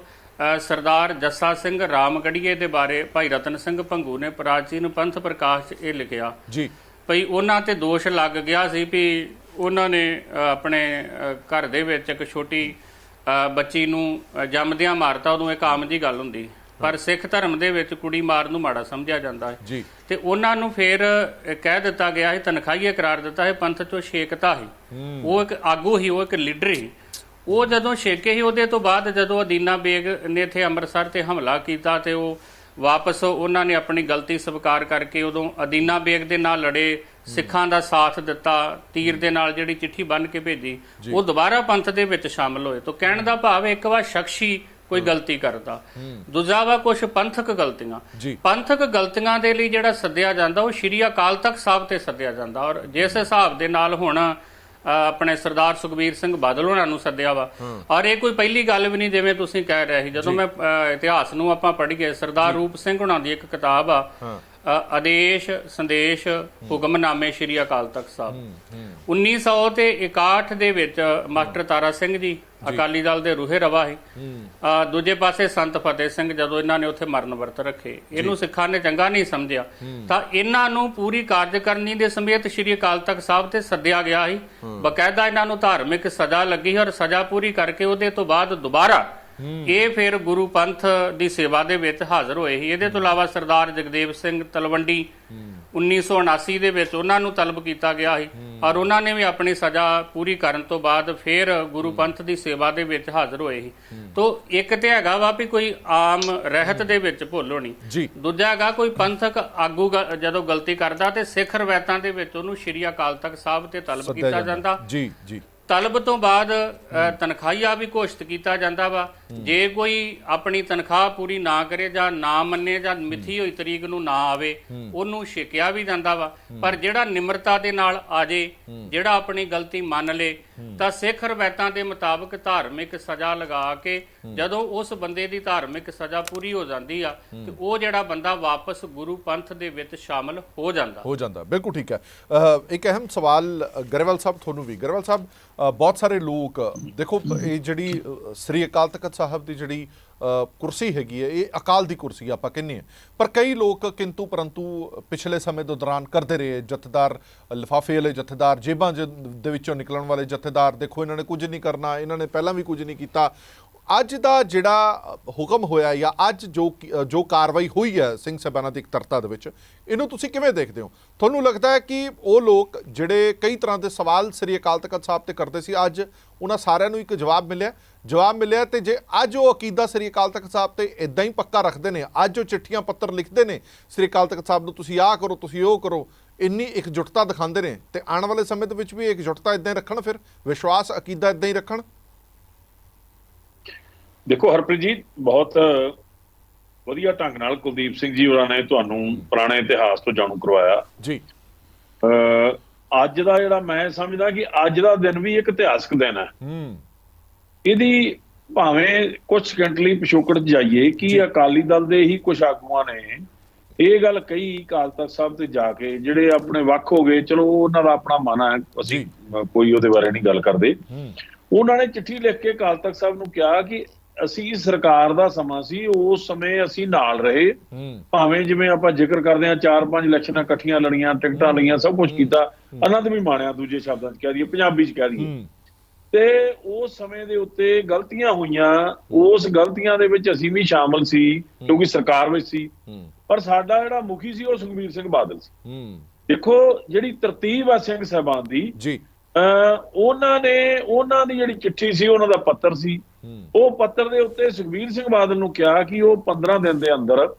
[SPEAKER 3] ਸਰਦਾਰ ਜੱਸਾ ਸਿੰਘ ਰਾਮਗੜੀਏ ਦੇ ਬਾਰੇ ਭਾਈ ਰਤਨ ਸਿੰਘ ਭੰਗੂ ਨੇ ਪ੍ਰਾਚੀਨ ਪੰਥ ਪ੍ਰਕਾਸ਼ 'ਚ ਇਹ ਲਿਖਿਆ।
[SPEAKER 1] ਜੀ।
[SPEAKER 3] ਭਈ ਉਹਨਾਂ ਤੇ ਦੋਸ਼ ਲੱਗ ਗਿਆ ਸੀ ਵੀ ਉਹਨਾਂ ਨੇ ਆਪਣੇ ਘਰ ਦੇ ਵਿੱਚ ਇੱਕ ਛੋਟੀ ਬੱਚੀ ਨੂੰ ਜੰਮਦਿਆਂ ਮਾਰਤਾ ਉਦੋਂ ਇੱਕ ਆਮ ਜੀ ਗੱਲ ਹੁੰਦੀ। ਪਰ ਸਿੱਖ ਧਰਮ ਦੇ ਵਿੱਚ ਕੁੜੀ ਮਾਰਨ ਨੂੰ ਮਾੜਾ ਸਮਝਿਆ ਜਾਂਦਾ ਹੈ।
[SPEAKER 1] ਜੀ।
[SPEAKER 3] ਤੇ ਉਹਨਾਂ ਨੂੰ ਫਿਰ ਕਹਿ ਦਿੱਤਾ ਗਿਆ ਹੈ ਤਨਖਾਹੀਏ ਕਰਾਰ ਦਿੱਤਾ ਹੈ ਪੰਥ ਚੋਂ ਛੇਕਤਾ ਹੀ। ਉਹ ਇੱਕ ਆਗੂ ਹੀ ਉਹ ਇੱਕ ਲੀਡਰ ਹੀ। ਉਹ ਜਦੋਂ ਛੇਕੇ ਸੀ ਉਹਦੇ ਤੋਂ ਬਾਅਦ ਜਦੋਂ ਅਦੀਨਾ ਬੇਗ ਨੇ ਇੱਥੇ ਅੰਮ੍ਰਿਤਸਰ ਤੇ ਹਮਲਾ ਕੀਤਾ ਤੇ ਉਹ ਵਾਪਸ ਉਹਨਾਂ ਨੇ ਆਪਣੀ ਗਲਤੀ ਸਵੀਕਾਰ ਕਰਕੇ ਉਦੋਂ ਅਦੀਨਾ ਬੇਗ ਦੇ ਨਾਲ ਲੜੇ ਸਿੱਖਾਂ ਦਾ ਸਾਥ ਦਿੱਤਾ ਤੀਰ ਦੇ ਨਾਲ ਜਿਹੜੀ ਚਿੱਠੀ ਬੰਨ ਕੇ ਭੇਜੀ ਉਹ ਦੁਬਾਰਾ ਪੰਥ ਦੇ ਵਿੱਚ ਸ਼ਾਮਲ ਹੋਏ। ਤਾਂ ਕਹਿਣ ਦਾ ਭਾਵ ਇੱਕ ਵਾਰ ਸ਼ਖਸੀ ਕੋਈ ਗਲਤੀ ਕਰਦਾ। ਦੂਜਾ ਵਾ ਕੁਝ ਪੰਥਕ ਗਲਤੀਆਂ। ਪੰਥਕ ਗਲਤੀਆਂ ਦੇ ਲਈ ਜਿਹੜਾ ਸੱਦਿਆ ਜਾਂਦਾ ਉਹ ਸ਼੍ਰੀ ਅਕਾਲ ਤਖਤ ਸਾਹਿਬ ਤੇ ਸੱਦਿਆ ਜਾਂਦਾ ਔਰ ਜਿਸ ਹਿਸਾਬ ਦੇ ਨਾਲ ਹੁਣ ਆਪਣੇ ਸਰਦਾਰ ਸੁਖਬੀਰ ਸਿੰਘ ਬਾਦਲ ਉਹਨਾਂ ਨੂੰ ਸੱਦਿਆ ਵਾ। ਔਰ ਇਹ ਕੋਈ ਪਹਿਲੀ ਗੱਲ ਵੀ ਨਹੀਂ ਜਿਵੇਂ ਤੁਸੀਂ ਕਹਿ ਰਹੇ ਸੀ। ਜਦੋਂ ਮੈਂ ਇਤਿਹਾਸ ਨੂੰ ਆਪਾਂ ਪੜ੍ਹੀਏ ਸਰਦਾਰ ਰੂਪ ਸਿੰਘ ਹੁਣਾਂ ਦੀ ਇੱਕ ਕਿਤਾਬ ਆ। ਆਦੇਸ਼ ਸੰਦੇਸ਼ ਹੁਕਮਨਾਮੇ ਸ਼੍ਰੀ ਅਕਾਲ ਤਖਤ ਸਾਹਿਬ। 1961 ਦੇ ਵਿੱਚ ਮਾਸਟਰ ਤਾਰਾ ਸਿੰਘ ਜੀ ਅਕਾਲੀ ਦਲ ਦੇ ਰੂਹੇ ਰਵਾ ਸੀ। ਦੂਜੇ ਪਾਸੇ ਸੰਤ ਫਤਿਹ ਸਿੰਘ ਜਦੋਂ ਇਹਨਾਂ ਨੇ ਉੱਥੇ ਮਰਨ ਵਰਤ ਰੱਖੇ। ਇਹਨੂੰ ਸਿੱਖਾਂ ਨੇ ਚੰਗਾ ਨਹੀਂ ਸਮਝਿਆ। ਤਾਂ ਇਹਨਾਂ ਨੂੰ ਪੂਰੀ ਕਾਰਜਕਰਨੀ ਦੇ ਸਮੇਤ ਸ਼੍ਰੀ ਅਕਾਲ ਤਖਤ ਸਾਹਿਬ ਤੇ ਸੱਦਿਆ ਗਿਆ ਸੀ। ਬਕਾਇਦਾ ਇਹਨਾਂ ਨੂੰ ਧਾਰਮਿਕ ਸਜ਼ਾ ਲੱਗੀ ਔਰ ਸਜ਼ਾ ਪੂਰੀ ਕਰਕੇ ਉਹਦੇ ਤੋਂ ਬਾਅਦ ਦੁਬਾਰਾ ਇਹ ਫਿਰ ਗੁਰੂ ਪੰਥ ਦੀ ਸੇਵਾ ਦੇ ਵਿੱਚ ਹਾਜ਼ਰ ਹੋਏ ਸੀ। ਇਹਦੇ ਤੋਂ ਇਲਾਵਾ ਸਰਦਾਰ ਜਗਦੇਵ ਸਿੰਘ ਤਲਵੰਡੀ 1979 ਦੇ ਵਿੱਚ ਉਹਨਾਂ ਨੂੰ ਤਲਬ ਕੀਤਾ ਗਿਆ ਸੀ। ਔਰ ਉਹਨਾਂ ਨੇ ਵੀ ਆਪਣੀ ਸਜ਼ਾ ਪੂਰੀ ਕਰਨ ਤੋਂ ਬਾਅਦ ਫਿਰ ਗੁਰੂ ਪੰਥ ਦੀ ਸੇਵਾ ਦੇ ਵਿੱਚ ਹਾਜ਼ਰ ਹੋਏ ਸੀ। ਤੋਂ ਇੱਕ ਤੇ ਹੈਗਾ ਵਾ ਵੀ ਕੋਈ ਆਮ ਰਹਿਤ ਦੇ ਵਿੱਚ ਭੁੱਲ ਹੋਣੀ। ਦੂਜਾ ਹੈਗਾ ਕੋਈ ਪੰਥਕ ਆਗੂ ਜਦੋਂ ਗਲਤੀ ਕਰਦਾ ਤੇ ਸਿੱਖ ਰਵਾਇਤਾਂ ਦੇ ਵਿੱਚ ਉਹਨੂੰ ਸ਼੍ਰੀ ਅਕਾਲ ਤਖਤ ਸਾਹਿਬ ਤੇ ਤਲਬ ਕੀਤਾ ਜਾਂਦਾ।
[SPEAKER 1] ਜੀ ਜੀ।
[SPEAKER 3] ਤਲਬ ਤੋਂ ਬਾਅਦ ਤਨਖਾਹੀਆ ਵੀ ਘੋਸ਼ਿਤ ਕੀਤਾ ਜਾਂਦਾ ਵਾ। ਜੇ ਕੋਈ ਆਪਣੀ ਤਨਖਾਹ ਪੂਰੀ ਨਾ ਕਰੇ ਜਾਂ ਨਾ ਮੰਨੇ ਜਾਂ ਮਿੱਥੀ ਹੋਈ ਤਰੀਕ ਨੂੰ ਨਾ ਆਵੇ ਉਹਨੂੰ ਛਿਕਿਆ ਵੀ ਜਾਂਦਾ ਵਾ। ਪਰ ਜਿਹੜਾ ਨਿਮਰਤਾ ਦੇ ਨਾਲ ਆ ਜੇ ਜਿਹੜਾ ਆਪਣੀ ਗਲਤੀ ਮੰਨ ਲੇ ਤਾਂ ਸਿੱਖ ਰਵਾਇਤਾਂ ਦੇ ਮੁਤਾਬਕ ਧਾਰਮਿਕ ਸਜ਼ਾ ਲਗਾ ਕੇ ਜਦੋਂ ਉਸ ਬੰਦੇ ਦੀ ਧਾਰਮਿਕ ਸਜ਼ਾ ਪੂਰੀ ਹੋ ਜਾਂਦੀ ਆ ਤੇ ਉਹ ਜਿਹੜਾ ਬੰਦਾ ਵਾਪਸ ਗੁਰੂ ਪੰਥ ਦੇ ਵਿੱਚ ਸ਼ਾਮਲ ਹੋ ਜਾਂਦਾ।
[SPEAKER 1] ਹੋ ਜਾਂਦਾ ਬਿਲਕੁਲ ਠੀਕ ਹੈ। ਇੱਕ ਅਹਿਮ ਸਵਾਲ ਗਰੇਵਾਲ ਸਾਹਿਬ ਤੁਹਾਨੂੰ ਵੀ ਗਰੇਵਾਲ ਸਾਹਿਬ ਬਹੁਤ ਸਾਰੇ ਲੋਕ ਦੇਖੋ ਇਹ ਜਿਹੜੀ ਸ੍ਰੀ ਅਕਾਲ ਤਖਤ ਸਾਹਿਬ ਦੀ ਜਿਹੜੀ ਕੁਰਸੀ ਹੈਗੀ ਹੈ, ਇਹ ਅਕਾਲ ਦੀ ਕੁਰਸੀ ਆਪਾਂ ਕਹਿੰਦੇ ਆ ਪਰ ਕਈ ਲੋਕ ਕਿੰਤੂ ਪਰੰਤੂ ਪਿਛਲੇ ਸਮੇਂ ਦੇ ਦੌਰਾਨ ਕਰਦੇ ਰਹੇ, ਜਥੇਦਾਰ ਲਿਫਾਫੇ ਵਾਲੇ ਜਥੇਦਾਰ, ਜੇਬਾਂ ਜ- ਦੇ ਵਿੱਚੋਂ ਨਿਕਲਣ ਵਾਲੇ ਜਥੇਦਾਰ, ਦੇਖੋ ਇਹਨਾਂ ਨੇ ਕੁਝ ਨਹੀਂ ਕਰਨਾ, ਇਹਨਾਂ ਨੇ ਪਹਿਲਾਂ ਵੀ ਕੁਝ ਨਹੀਂ ਕੀਤਾ। ਅੱਜ ਦਾ ਜਿਹੜਾ ਹੁਕਮ ਹੋਇਆ ਜਾਂ ਅੱਜ ਜੋ ਜੋ ਕਾਰਵਾਈ ਹੋਈ ਹੈ ਸਿੰਘ ਸਾਹਿਬਾਨਾਂ ਦੀ ਇਕੱਤਰਤਾ ਦੇ ਵਿੱਚ, ਇਹਨੂੰ ਤੁਸੀਂ ਕਿਵੇਂ ਦੇਖਦੇ ਹੋ? ਤੁਹਾਨੂੰ ਲੱਗਦਾ ਹੈ ਕਿ ਉਹ ਲੋਕ ਜਿਹੜੇ ਕਈ ਤਰ੍ਹਾਂ ਦੇ ਸਵਾਲ ਸ੍ਰੀ ਅਕਾਲ ਤਖਤ ਸਾਹਿਬ ਤੇ ਕਰਦੇ ਸੀ, ਅੱਜ ਉਹਨਾਂ ਸਾਰਿਆਂ ਨੂੰ ਇੱਕ ਜਵਾਬ ਮਿਲਿਆ। ਜਵਾਬ ਮਿਲਿਆ ਤੇ ਜੇ ਅੱਜ ਉਹ ਅਕੀਦਾ ਸ੍ਰੀ ਅਕਾਲ ਤਖਤ ਸਾਹਿਬ ਤੇ ਇਦਾਂ ਹੀ ਪੱਕਾ ਰੱਖਦੇ ਨੇ, ਅੱਜ ਉਹ ਚਿੱਠੀਆਂ ਪੱਤਰ ਲਿਖਦੇ ਨੇ, ਸ੍ਰੀ ਅਕਾਲ ਤਖਤ ਸਾਹਿਬ ਨੂੰ ਤੁਸੀਂ ਆਹ ਕਰੋ, ਤੁਸੀਂ ਉਹ ਕਰੋ, ਇੰਨੀ ਇਕਜੁੱਟਤਾ ਦਿਖਾਉਂਦੇ ਨੇ, ਤੇ ਆਉਣ ਵਾਲੇ ਸਮੇਂ ਦੇ ਵਿੱਚ ਵੀ ਇਕਜੁੱਟਤਾ ਇਦਾਂ ਹੀ ਰੱਖਣ ਫਿਰ? ਵਿਸ਼ਵਾਸ ਅਕੀਦਾ ਇਦਾਂ ਹੀ ਰੱਖਣ?
[SPEAKER 4] ਦੇਖੋ ਹਰਪ੍ਰੀਤ ਜੀ ਬਹੁਤ ਵਧੀਆ ਢੰਗ ਨਾਲ ਕੁਲਦੀਪ ਸਿੰਘ ਜੀ ਹੋਰਾਂ ਨੇ ਤੁਹਾਨੂੰ ਪੁਰਾਣੇ ਇਤਿਹਾਸ ਤੋਂ ਜਾਣੂ ਕਰਵਾਇਆ।
[SPEAKER 1] ਜੀ।
[SPEAKER 4] ਅ, ਅੱਜ ਦਾ ਜਿਹੜਾ ਮੈਂ ਸਮਝਦਾ ਕਿ ਅੱਜ ਦਾ ਦਿਨ ਵੀ ਇੱਕ ਇਤਿਹਾਸਕ ਦਿਨ ਹੈ।
[SPEAKER 1] ਹੂੰ।
[SPEAKER 4] ਇਹਦੀ ਭਾਵੇਂ ਕੁਝ ਸਕਿੰਟ ਲਈ ਪਿਛੋਕੜ ਜਾਈਏ ਕਿ ਅਕਾਲੀ ਦਲ ਦੇ ਹੀ ਕੁਝ ਆਗੂਆਂ ਨੇ ਇਹ ਗੱਲ ਕਹੀ ਅਕਾਲ ਤਖਤ ਸਾਹਿਬ ਤੇ ਜਾ ਕੇ ਜਿਹੜੇ ਆਪਣੇ ਵੱਖ ਹੋ ਗਏ ਚਲੋ ਉਹਨਾਂ ਦਾ ਆਪਣਾ ਮਨ ਹੈ ਅਸੀਂ ਕੋਈ ਉਹਦੇ ਬਾਰੇ ਨਹੀਂ ਗੱਲ ਕਰਦੇ।
[SPEAKER 1] ਹੂੰ।
[SPEAKER 4] ਉਹਨਾਂ ਨੇ ਚਿੱਠੀ ਲਿਖ ਕੇ ਅਕਾਲ ਤਖਤ ਸਾਹਿਬ ਨੂੰ ਕਿਹਾ ਕਿ ਅਸੀਂ ਸਰਕਾਰ ਦਾ ਸਮਾਂ ਸੀ ਉਸ ਸਮੇਂ ਅਸੀਂ ਨਾਲ ਰਹੇ। ਭਾਵੇਂ ਜਿਵੇਂ ਆਪਾਂ ਜ਼ਿਕਰ ਕਰਦੇ ਹਾਂ ਚਾਰ ਪੰਜ ਇਲੈਕਸ਼ਨਾਂ ਇਕੱਠੀਆਂ ਲੜੀਆਂ ਟਿਕਟਾਂ ਲਈਆਂ ਸਭ ਕੁਝ ਕੀਤਾ ਆਨੰਦ ਵੀ ਮਾਣਿਆ ਦੂਜੇ ਸ਼ਬਦਾਂ 'ਚ ਕਹਿ ਦਈਏ ਪੰਜਾਬੀ 'ਚ ਕਹਿ ਦਈਏ। ਤੇ ਉਸ ਸਮੇਂ ਦੇ ਉੱਤੇ ਗਲਤੀਆਂ ਹੋਈਆਂ ਉਸ ਗਲਤੀਆਂ ਦੇ ਵਿੱਚ ਅਸੀਂ ਵੀ ਸ਼ਾਮਲ ਸੀ ਕਿਉਂਕਿ ਸਰਕਾਰ ਵਿੱਚ ਸੀ। ਪਰ ਸਾਡਾ ਜਿਹੜਾ ਮੁਖੀ ਸੀ ਉਹ ਸੁਖਬੀਰ ਸਿੰਘ ਬਾਦਲ ਸੀ। ਦੇਖੋ ਜਿਹੜੀ ਤਰਤੀਬ ਆ ਸਿੰਘ ਸਾਹਿਬਾਨ ਦੀ
[SPEAKER 1] ਜੀ।
[SPEAKER 4] ਉਹਨਾਂ ਨੇ ਉਹਨਾਂ ਦੀ ਜਿਹੜੀ ਚਿੱਠੀ ਸੀ ਉਹਨਾਂ ਦਾ ਪੱਤਰ ਸੀ। ਉਹ ਪੱਤਰ ਦੇ ਉੱਤੇ ਸੁਖਬੀਰ ਸਿੰਘ ਬਾਦਲ ਨੂੰ ਕਿਹਾ ਕਿ ਉਹ 15 ਦਿਨ ਦੇ ਅੰਦਰ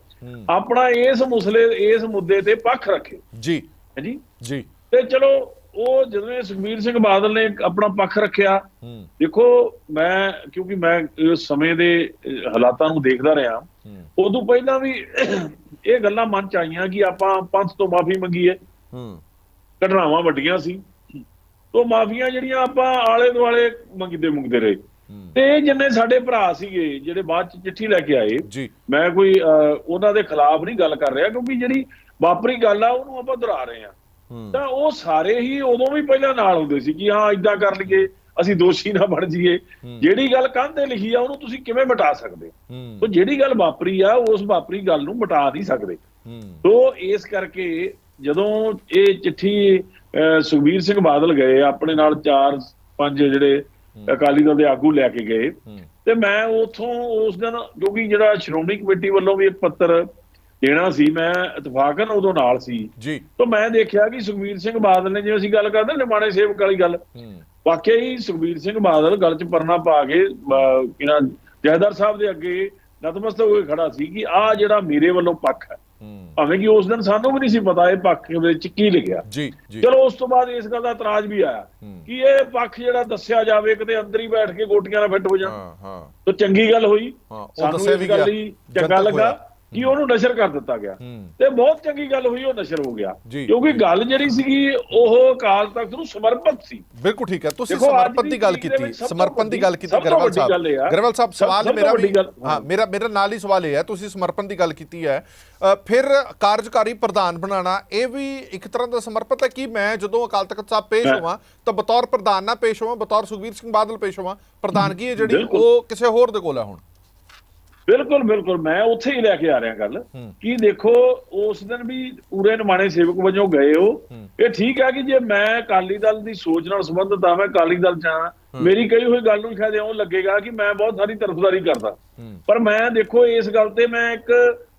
[SPEAKER 4] ਆਪਣਾ ਇਸ ਮਸਲੇ ਇਸ ਮੁੱਦੇ ਤੇ ਪੱਖ ਰੱਖੇ।
[SPEAKER 1] ਜੀ।
[SPEAKER 4] ਜੀ?
[SPEAKER 1] ਜੀ।
[SPEAKER 4] ਤੇ ਚਲੋ ਉਹ ਜਦੋਂ ਇਹ ਸੁਖਬੀਰ ਸਿੰਘ ਬਾਦਲ ਨੇ ਆਪਣਾ ਪੱਖ ਰੱਖਿਆ ਦੇਖੋ ਮੈਂ ਕਿਉਂਕਿ ਮੈਂ ਇਸ ਸਮੇਂ ਦੇ ਹਾਲਾਤਾਂ ਨੂੰ ਦੇਖਦਾ ਰਿਹਾ
[SPEAKER 1] ਹੂੰ।
[SPEAKER 4] ਉਦੋਂ ਪਹਿਲਾਂ ਵੀ ਇਹ ਗੱਲਾਂ ਮਨ ਚ ਆਈਆਂ ਕਿ ਆਪਾਂ ਪੰਥ ਤੋਂ ਮਾਫੀ ਮੰਗੀਏ।
[SPEAKER 1] ਹੂੰ।
[SPEAKER 4] ਘਟਨਾਵਾਂ ਵੱਡੀਆਂ ਸੀ। ਉਹ ਮਾਫੀਆਂ ਜਿਹੜੀਆਂ ਆਪਾਂ ਆਲੇ ਦੁਆਲੇ ਮੰਗਦੇ ਮੁੰਗਦੇ ਰਹੇ।
[SPEAKER 1] ਹੂੰ
[SPEAKER 4] ਤੇ ਜਿੰਨੇ ਸਾਡੇ ਭਰਾ ਸੀਗੇ ਜਿਹੜੇ ਬਾਅਦ ਚ ਚਿੱਠੀ ਲੈ ਕੇ ਆਏ ਮੈਂ ਕੋਈ ਉਹਨਾਂ ਦੇ ਖਿਲਾਫ ਨਹੀਂ ਗੱਲ ਕਰ ਰਿਹਾ ਕਿਉਂਕਿ ਜਿਹੜੀ ਵਾਪਰੀ ਗੱਲ ਆ ਉਹਨੂੰ ਆਪਾਂ ਦੁਹਰਾ ਰਹੇ ਆ
[SPEAKER 1] ਹੂੰ।
[SPEAKER 4] ਤਾਂ ਉਹ ਸਾਰੇ ਹੀ ਉਦੋਂ ਵੀ ਪਹਿਲਾਂ ਨਾਲ ਹੁੰਦੇ ਸੀ ਕਿ ਹਾਂ ਇਦਾਂ ਕਰ ਲਈਏ ਅਸੀਂ ਦੋਸ਼ੀ ਨਾ ਬਣ ਜਾਈਏ। ਜਿਹੜੀ ਗੱਲ ਕੰਧ ਲਿਖੀ ਆ ਉਹਨੂੰ ਤੁਸੀਂ ਕਿਵੇਂ ਮਿਟਾ ਸਕਦੇ?
[SPEAKER 1] ਹੂੰ।
[SPEAKER 4] ਉਹ ਜਿਹੜੀ ਗੱਲ ਵਾਪਰੀ ਆ ਉਸ ਵਾਪਰੀ ਗੱਲ ਨੂੰ ਮਿਟਾ ਨਹੀਂ ਸਕਦੇ। ਤੋ ਇਸ ਕਰਕੇ ਜਦੋਂ ਇਹ ਚਿੱਠੀ ਸੁਖਬੀਰ ਸਿੰਘ ਬਾਦਲ ਗਏ ਆਪਣੇ ਨਾਲ ਚਾਰ ਪੰਜ ਜਿਹੜੇ ਅਕਾਲੀ ਦਲ ਦੇ ਆਗੂ ਲੈ ਕੇ ਗਏ। ਤੇ ਮੈਂ ਉਥੋਂ ਉਸ ਦਿਨ ਕਿਉਂਕਿ ਜਿਹੜਾ ਸ਼੍ਰੋਮਣੀ ਕਮੇਟੀ ਵੱਲੋਂ ਵੀ ਇੱਕ ਪੱਤਰ ਦੇਣਾ ਸੀ ਮੈਂ ਇਤਫਾਕਨ ਉਦੋਂ ਨਾਲ ਸੀ।
[SPEAKER 1] ਜੀ।
[SPEAKER 4] ਤਾਂ ਮੈਂ ਦੇਖਿਆ ਕਿ ਸੁਖਬੀਰ ਸਿੰਘ ਬਾਦਲ ਨੇ ਜਿਵੇਂ ਅਸੀਂ ਗੱਲ ਕਰਦੇ ਨਿਮਾਣੇ ਸੇਵਕ ਵਾਲੀ ਗੱਲ। ਵਾਕਿਆ ਹੀ ਸੁਖਬੀਰ ਸਿੰਘ ਬਾਦਲ ਗੱਲ 'ਚ ਪਰਨਾ ਪਾ ਕੇ ਕਿਹਨਾਂ ਜੈਦਾਰ ਸਾਹਿਬ ਦੇ ਅੱਗੇ ਨਤਮਸਤਕ ਹੋ ਕੇ ਖੜਾ ਸੀ ਕਿ ਆ ਜਿਹੜਾ ਮੇਰੇ ਵੱਲੋਂ ਪੱਖ ਹੂੰ। ਭਾਵੇਂ ਕਿ ਉਸ ਦਿਨ ਸਾਨੂੰ ਵੀ ਨਹੀਂ ਸੀ ਪਤਾ ਇਹ ਪੱਖ ਦੇ ਵਿੱਚ ਕੀ ਲਿਖਿਆ।
[SPEAKER 1] ਜੀ ਜੀ।
[SPEAKER 4] ਚਲੋ ਉਸ ਤੋਂ ਬਾਅਦ ਇਸ ਗੱਲ ਦਾ ਇਤਰਾਜ਼ ਵੀ ਆਇਆ। ਕਿ ਇਹ ਪੱਖ ਜਿਹੜਾ ਦੱਸਿਆ ਜਾਵੇ ਕਿਤੇ ਅੰਦਰ ਹੀ ਬੈਠ ਕੇ ਗੋਟੀਆਂ ਨਾਲ ਫਿੱਟ ਹੋ ਜਾਣ।
[SPEAKER 1] ਹਾਂ ਹਾਂ।
[SPEAKER 4] ਤਾਂ ਚੰਗੀ ਗੱਲ ਹੋਈ।
[SPEAKER 1] ਹਾਂ, ਉਹ
[SPEAKER 4] ਸਾਨੂੰ
[SPEAKER 1] ਦੱਸਿਆ ਵੀ
[SPEAKER 4] ਗੱਲ
[SPEAKER 1] ਗਿਆ।
[SPEAKER 4] ਚੰਗਾ ਲੱਗਾ। ਕਿ ਉਹਨੂੰ ਨਸ਼ਰ ਕਰ ਦਿੱਤਾ ਗਿਆ। ਤੇ ਬਹੁਤ ਚੰਗੀ ਗੱਲ ਹੋਈ ਉਹ ਨਸ਼ਰ ਹੋ ਗਿਆ। ਕਿਉਂਕਿ ਗੱਲ ਜਿਹੜੀ ਸੀਗੀ ਉਹ ਅਕਾਲ ਤਖਤ ਨੂੰ ਸਮਰਪਿਤ ਸੀ।
[SPEAKER 1] ਬਿਲਕੁਲ ਠੀਕ ਹੈ। ਤੁਸੀਂ ਸਮਰਪਣ
[SPEAKER 4] ਦੀ
[SPEAKER 1] ਗੱਲ ਕੀਤੀ। ਸਮਰਪਣ ਦੀ ਗੱਲ ਕੀਤੀ ਗਰੇਵਾਲ ਸਾਹਿਬ। ਗਰੇਵਾਲ ਸਾਹਿਬ ਸਵਾਲ ਮੇਰਾ ਵੀ ਹਾਂ। ਮੇਰਾ ਮੇਰਾ ਨਾਲ ਹੀ ਸਵਾਲ ਇਹ ਹੈ ਤੁਸੀਂ ਸਮਰਪਣ ਦੀ ਗੱਲ ਕੀਤੀ ਹੈ। ਫਿਰ ਕਾਰਜਕਾਰੀ ਪ੍ਰਧਾਨ ਬਣਾਉਣਾ ਇਹ ਵੀ ਇੱਕ ਤਰ੍ਹਾਂ ਦਾ ਸਮਰਪਿਤ ਹੈ ਕਿ ਮੈਂ ਜਦੋਂ ਅਕਾਲ ਤਖਤ ਸਾਹਿਬ ਪੇਸ਼ ਹੋਵਾਂ ਤਾਂ ਬਤੌਰ ਪ੍ਰਧਾਨ ਨਾ ਪੇਸ਼ ਹੋਵਾਂ ਬਤੌਰ ਸੁਖਬੀਰ ਸਿੰਘ ਬਾਦਲ ਪੇਸ਼ ਹੋਵਾਂ। ਪ੍ਰਧਾਨਗੀ ਹੈ ਜਿਹੜੀ। ਉਹ ਕਿਸੇ ਹੋਰ ਦੇ ਕੋਲ ਹੈ ਹੁਣ।
[SPEAKER 4] ਬਿਲਕੁਲ ਬਿਲਕੁਲ ਮੈਂ ਉੱਥੇ ਹੀ ਲੈ ਕੇ ਆ ਰਿਹਾ ਗੱਲ। ਕਿ ਦੇਖੋ ਉਸ ਦਿਨ ਵੀ ਪੂਰੇ ਨਿਮਾਣੇ ਸੇਵਕ ਵਜੋਂ ਗਏ ਹੋ। ਇਹ ਠੀਕ ਹੈ ਕਿ ਜੇ ਮੈਂ ਅਕਾਲੀ ਦਲ ਦੀ ਸੋਚ ਨਾਲ ਸੰਬੰਧਿਤ ਆ ਮੈਂ ਅਕਾਲੀ ਦਲ ਚ ਹਾਂ ਮੇਰੀ ਕਹੀ ਹੋਈ ਗੱਲ ਨੂੰ ਸ਼ਾਇਦ ਇਉਂ ਲੱਗੇਗਾ ਕਿ ਮੈਂ ਬਹੁਤ ਸਾਰੀ ਤਰਫਦਾਰੀ ਕਰਦਾ ਪਰ ਮੈਂ ਦੇਖੋ ਇਸ ਗੱਲ ਤੇ ਮੈਂ ਇੱਕ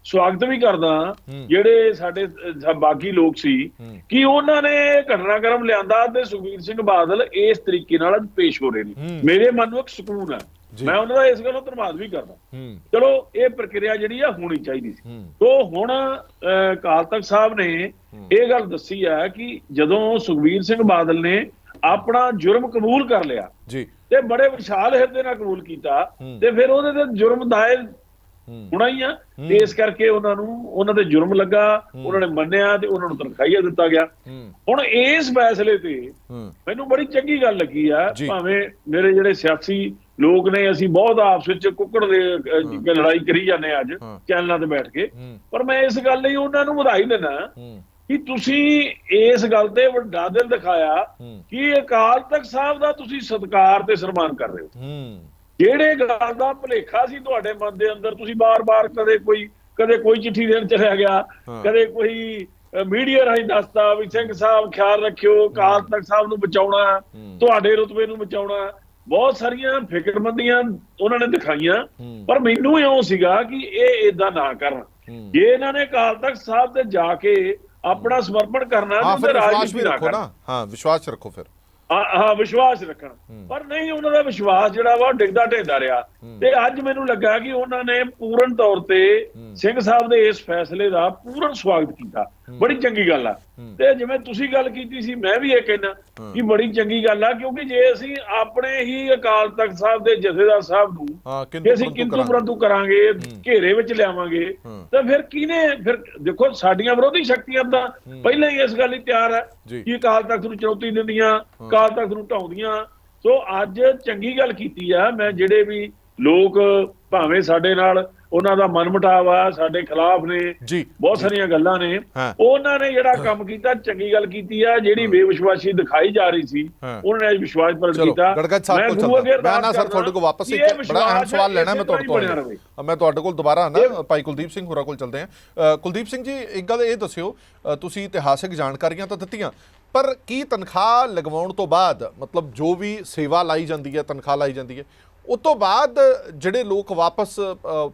[SPEAKER 4] ਸਵਾਗਤ ਵੀ ਕਰਦਾ। ਜਿਹੜੇ ਸਾਡੇ ਬਾਕੀ ਲੋਕ ਸੀ। ਕਿ ਉਹਨਾਂ ਨੇ ਘਟਨਾਕ੍ਰਮ ਲਿਆਂਦਾ ਤੇ ਸੁਖਬੀਰ ਸਿੰਘ ਬਾਦਲ ਇਸ ਤਰੀਕੇ ਨਾਲ ਅੱਜ ਪੇਸ਼ ਹੋ ਰਹੇ ਨੇ। ਮੇਰੇ ਮਨ ਨੂੰ ਇੱਕ ਸਕੂਨ ਹੈ
[SPEAKER 1] ਜੀ।
[SPEAKER 4] ਮੈਂ ਉਹਨਾਂ ਦਾ ਇਸ ਗੱਲੋਂ ਧੰਨਵਾਦ ਵੀ ਕਰਦਾ।
[SPEAKER 1] ਹੂੰ।
[SPEAKER 4] ਚਲੋ ਇਹ ਪ੍ਰਕਿਰਿਆ ਜਿਹੜੀ ਆ ਹੋਣੀ ਚਾਹੀਦੀ ਸੀ। ਤੋਂ ਹੁਣ ਅਕਾਲ ਤਖਤ ਸਾਹਿਬ ਨੇ ਇਹ ਗੱਲ ਦੱਸੀ ਆ ਕਿ ਜਦੋਂ ਸੁਖਬੀਰ ਸਿੰਘ ਬਾਦਲ ਨੇ ਆਪਣਾ ਜੁਰਮ ਕਬੂਲ ਕਰ ਲਿਆ
[SPEAKER 1] ਜੀ।
[SPEAKER 4] ਤੇ ਬੜੇ ਵਿਸ਼ਾਲ ਹਿਰਦੇ ਨਾਲ ਕਬੂਲ ਕੀਤਾ। ਤੇ ਫਿਰ ਉਹਦੇ ਤੇ ਜੁਰਮ ਦਾਇਰ ਹੋਣਾ ਹੀ ਆ। ਤੇ ਇਸ ਕਰਕੇ ਉਹਨਾਂ ਨੂੰ ਉਹਨਾਂ ਤੇ ਜੁਰਮ ਲੱਗਾ ਉਹਨਾਂ ਨੇ ਮੰਨਿਆ ਤੇ ਉਹਨਾਂ ਨੂੰ ਤਨਖਾਹੀਆ ਦਿੱਤਾ ਗਿਆ। ਹੁਣ ਇਸ ਫੈਸਲੇ ਤੇ ਮੈਨੂੰ ਬੜੀ ਚੰਗੀ ਗੱਲ ਲੱਗੀ ਆ। ਭਾਵੇਂ ਮੇਰੇ ਜਿਹੜੇ ਸਿਆਸੀ ਲੋਕ ਨੇ ਅਸੀਂ ਬਹੁਤ ਆਪਸ ਵਿੱਚ ਕੁੱਕੜ ਦੇ ਲੜਾਈ ਕਰੀ ਜਾਂਦੇ ਆ ਅੱਜ। ਚੈਨਲਾਂ ਤੇ ਬੈਠ ਕੇ। ਪਰ ਮੈਂ ਇਸ ਗੱਲ ਲਈ ਉਹਨਾਂ ਨੂੰ ਵਧਾਈ ਦਿੰਦਾ
[SPEAKER 1] ਹੂੰ।
[SPEAKER 4] ਕਿ ਤੁਸੀਂ ਇਸ ਗੱਲ ਤੇ ਵੱਡਾ ਦਿਲ ਦਿਖਾਇਆ ਕਿ ਅਕਾਲ ਤਖਤ ਸਾਹਿਬ ਦਾ ਤੁਸੀਂ ਸਤਿਕਾਰ ਤੇ ਸਨਮਾਨ ਕਰ ਰਹੇ ਹੋ।
[SPEAKER 1] ਹੂੰ।
[SPEAKER 4] ਜਿਹੜੇ ਗੱਲ ਦਾ ਭਲੇਖਾ ਸੀ ਤੁਹਾਡੇ ਮਨ ਦੇ ਅੰਦਰ ਤੁਸੀਂ ਬਾਰ-ਬਾਰ ਕਦੇ ਕੋਈ ਕਦੇ ਕੋਈ ਚਿੱਠੀ ਦੇਣ ਚਲਿਆ ਗਿਆ। ਕਦੇ ਕੋਈ ਮੀਡੀਆ ਰਾਹੀਂ ਦੱਸਦਾ ਵੀ ਸਿੰਘ ਸਾਹਿਬ ਖਿਆਲ ਰੱਖਿਓ ਅਕਾਲ ਤਖਤ ਸਾਹਿਬ ਨੂੰ ਬਚਾਉਣਾ। ਤੁਹਾਡੇ ਰੁਤਬੇ ਨੂੰ ਬਚਾਉਣਾ ਬਹੁਤ ਸਾਰੀਆਂ ਫਿਕਰਮੰਦੀਆਂ ਉਹਨਾਂ ਨੇ ਦਿਖਾਈਆਂ। ਪਰ ਮੈਨੂੰ ਇਉਂ ਸੀਗਾ ਕਿ ਇਹ ਇਦਾਂ ਨਾ ਕਰਨ। ਜੇ ਇਹਨਾਂ ਨੇ ਅਕਾਲ ਤਖਤ ਸਾਹਿਬ ਤੇ ਜਾ ਕੇ ਆਪਣਾ ਸਮਰਪਣ ਕਰਨਾ ਤੇ ਰਾਜਨੀਤੀ
[SPEAKER 1] ਰੱਖੋ ਨਾ ਹਾਂ ਵਿਸ਼ਵਾਸ ਰੱਖੋ ਫਿਰ
[SPEAKER 4] ਹਾਂ ਹਾਂ ਵਿਸ਼ਵਾਸ ਰੱਖਣ। ਪਰ ਨਹੀਂ ਉਹਨਾਂ ਦਾ ਵਿਸ਼ਵਾਸ ਜਿਹੜਾ ਵਾ ਡਿੱਗਦਾ ਢੇਦਾ ਰਿਹਾ। ਤੇ ਅੱਜ ਮੈਨੂੰ ਲੱਗਾ ਕਿ ਉਹਨਾਂ ਨੇ ਪੂਰਨ ਤੌਰ ਤੇ ਸਿੰਘ ਸਾਹਿਬ ਦੇ ਇਸ ਫੈਸਲੇ ਦਾ ਪੂਰਨ ਸਵਾਗਤ ਕੀਤਾ। ਬੜੀ ਚੰਗੀ ਗੱਲ ਆ। ਤੇ ਜਿਵੇਂ ਤੁਸੀਂ ਗੱਲ ਕੀਤੀ ਸੀ ਮੈਂ ਵੀ ਇਹ ਕਹਿਣਾ ਕਿ ਬੜੀ ਚੰਗੀ ਗੱਲ ਆ ਕਿਉਂਕਿ ਜੇ ਅਸੀਂ ਆਪਣੇ ਹੀ ਅਕਾਲ ਤਖਤ ਸਾਹਿਬ ਦੇ ਜਥੇਦਾਰ ਸਾਹਿਬ ਨੂੰ ਜੇ ਅਸੀਂ ਕਿੰਤੂ। ਪਰੰਤੂ ਕਰਾਂਗੇ ਘੇਰੇ ਵਿੱਚ ਲਿਆਵਾਂਗੇ ਤਾਂ ਫਿਰ ਕਿਹਨੇ ਫਿਰ ਦੇਖੋ ਸਾਡੀਆਂ ਵਿਰੋਧੀ ਸ਼ਕਤੀਆਂ ਤਾਂ ਪਹਿਲਾਂ ਹੀ ਇਸ ਗੱਲ ਲਈ ਤਿਆਰ ਹੈ। ਕਿ ਅਕਾਲ ਤਖਤ ਨੂੰ ਚੁਣੌਤੀ ਦਿੰਦੀਆਂ ਅਕਾਲ ਤਖਤ ਨੂੰ ਢਾਉਂਦੀਆਂ। ਸੋ ਅੱਜ ਚੰਗੀ ਗੱਲ ਕੀਤੀ ਆ ਮੈਂ ਜਿਹੜੇ ਵੀ ਲੋਕ ਭਾਵੇਂ ਸਾਡੇ ਨਾਲ ਉਹਨਾਂ ਦਾ ਮਨਮਟਾਵ ਆ ਸਾਡੇ ਖਿਲਾਫ ਨੇ ਬਹੁਤ ਸਾਰੀਆਂ ਗੱਲਾਂ ਨੇ। ਉਹਨਾਂ ਨੇ ਜਿਹੜਾ ਕੰਮ ਕੀਤਾ ਚੰਗੀ ਗੱਲ ਕੀਤੀ ਆ ਜਿਹੜੀ ਬੇਵਿਸ਼ਵਾਸੀ ਦਿਖਾਈ ਜਾ ਰਹੀ ਸੀ। ਉਹਨਾਂ ਨੇ ਵਿਸ਼ਵਾਸ ਪ੍ਰਗਟ ਕੀਤਾ।
[SPEAKER 1] ਕੋਲ
[SPEAKER 4] ਗੁਰੂ ਅੱਗੇ
[SPEAKER 1] ਮੈਂ ਨਾ ਸਰ ਤੁਹਾਡੇ ਕੋਲ ਵਾਪਸ ਇੱਕ ਬੜਾ ਅਹਿਮ ਸਵਾਲ ਲੈਣਾ ਮੈਂ ਤੁਹਾਡੇ ਤੋਂ। ਮੈਂ ਤੁਹਾਡੇ ਕੋਲ ਦੁਬਾਰਾ ਨਾ ਭਾਈ ਕੁਲਦੀਪ ਸਿੰਘ ਹੋਰਾਂ ਕੋਲ ਚੱਲਦੇ ਹਾਂ। ਕੁਲਦੀਪ ਸਿੰਘ ਜੀ ਇੱਕ ਗੱਲ ਇਹ ਦੱਸਿਓ ਤੁਸੀਂ ਇਤਿਹਾਸਿਕ ਜਾਣਕਾਰੀਆਂ ਤਾਂ ਦਿੱਤੀਆਂ ਪਰ ਕੀ ਤਨਖਾਹ ਲਗਵਾਉਣ ਤੋਂ ਬਾਅਦ ਮਤਲਬ ਜੋ ਵੀ ਸੇਵਾ ਲਾਈ ਜਾਂਦੀ ਹੈ ਤਨਖਾਹ ਲਾਈ ਜਾਂਦੀ ਹੈ ਉਸ ਤੋਂ ਬਾਅਦ ਜਿਹੜੇ ਲੋਕ ਵਾਪਸ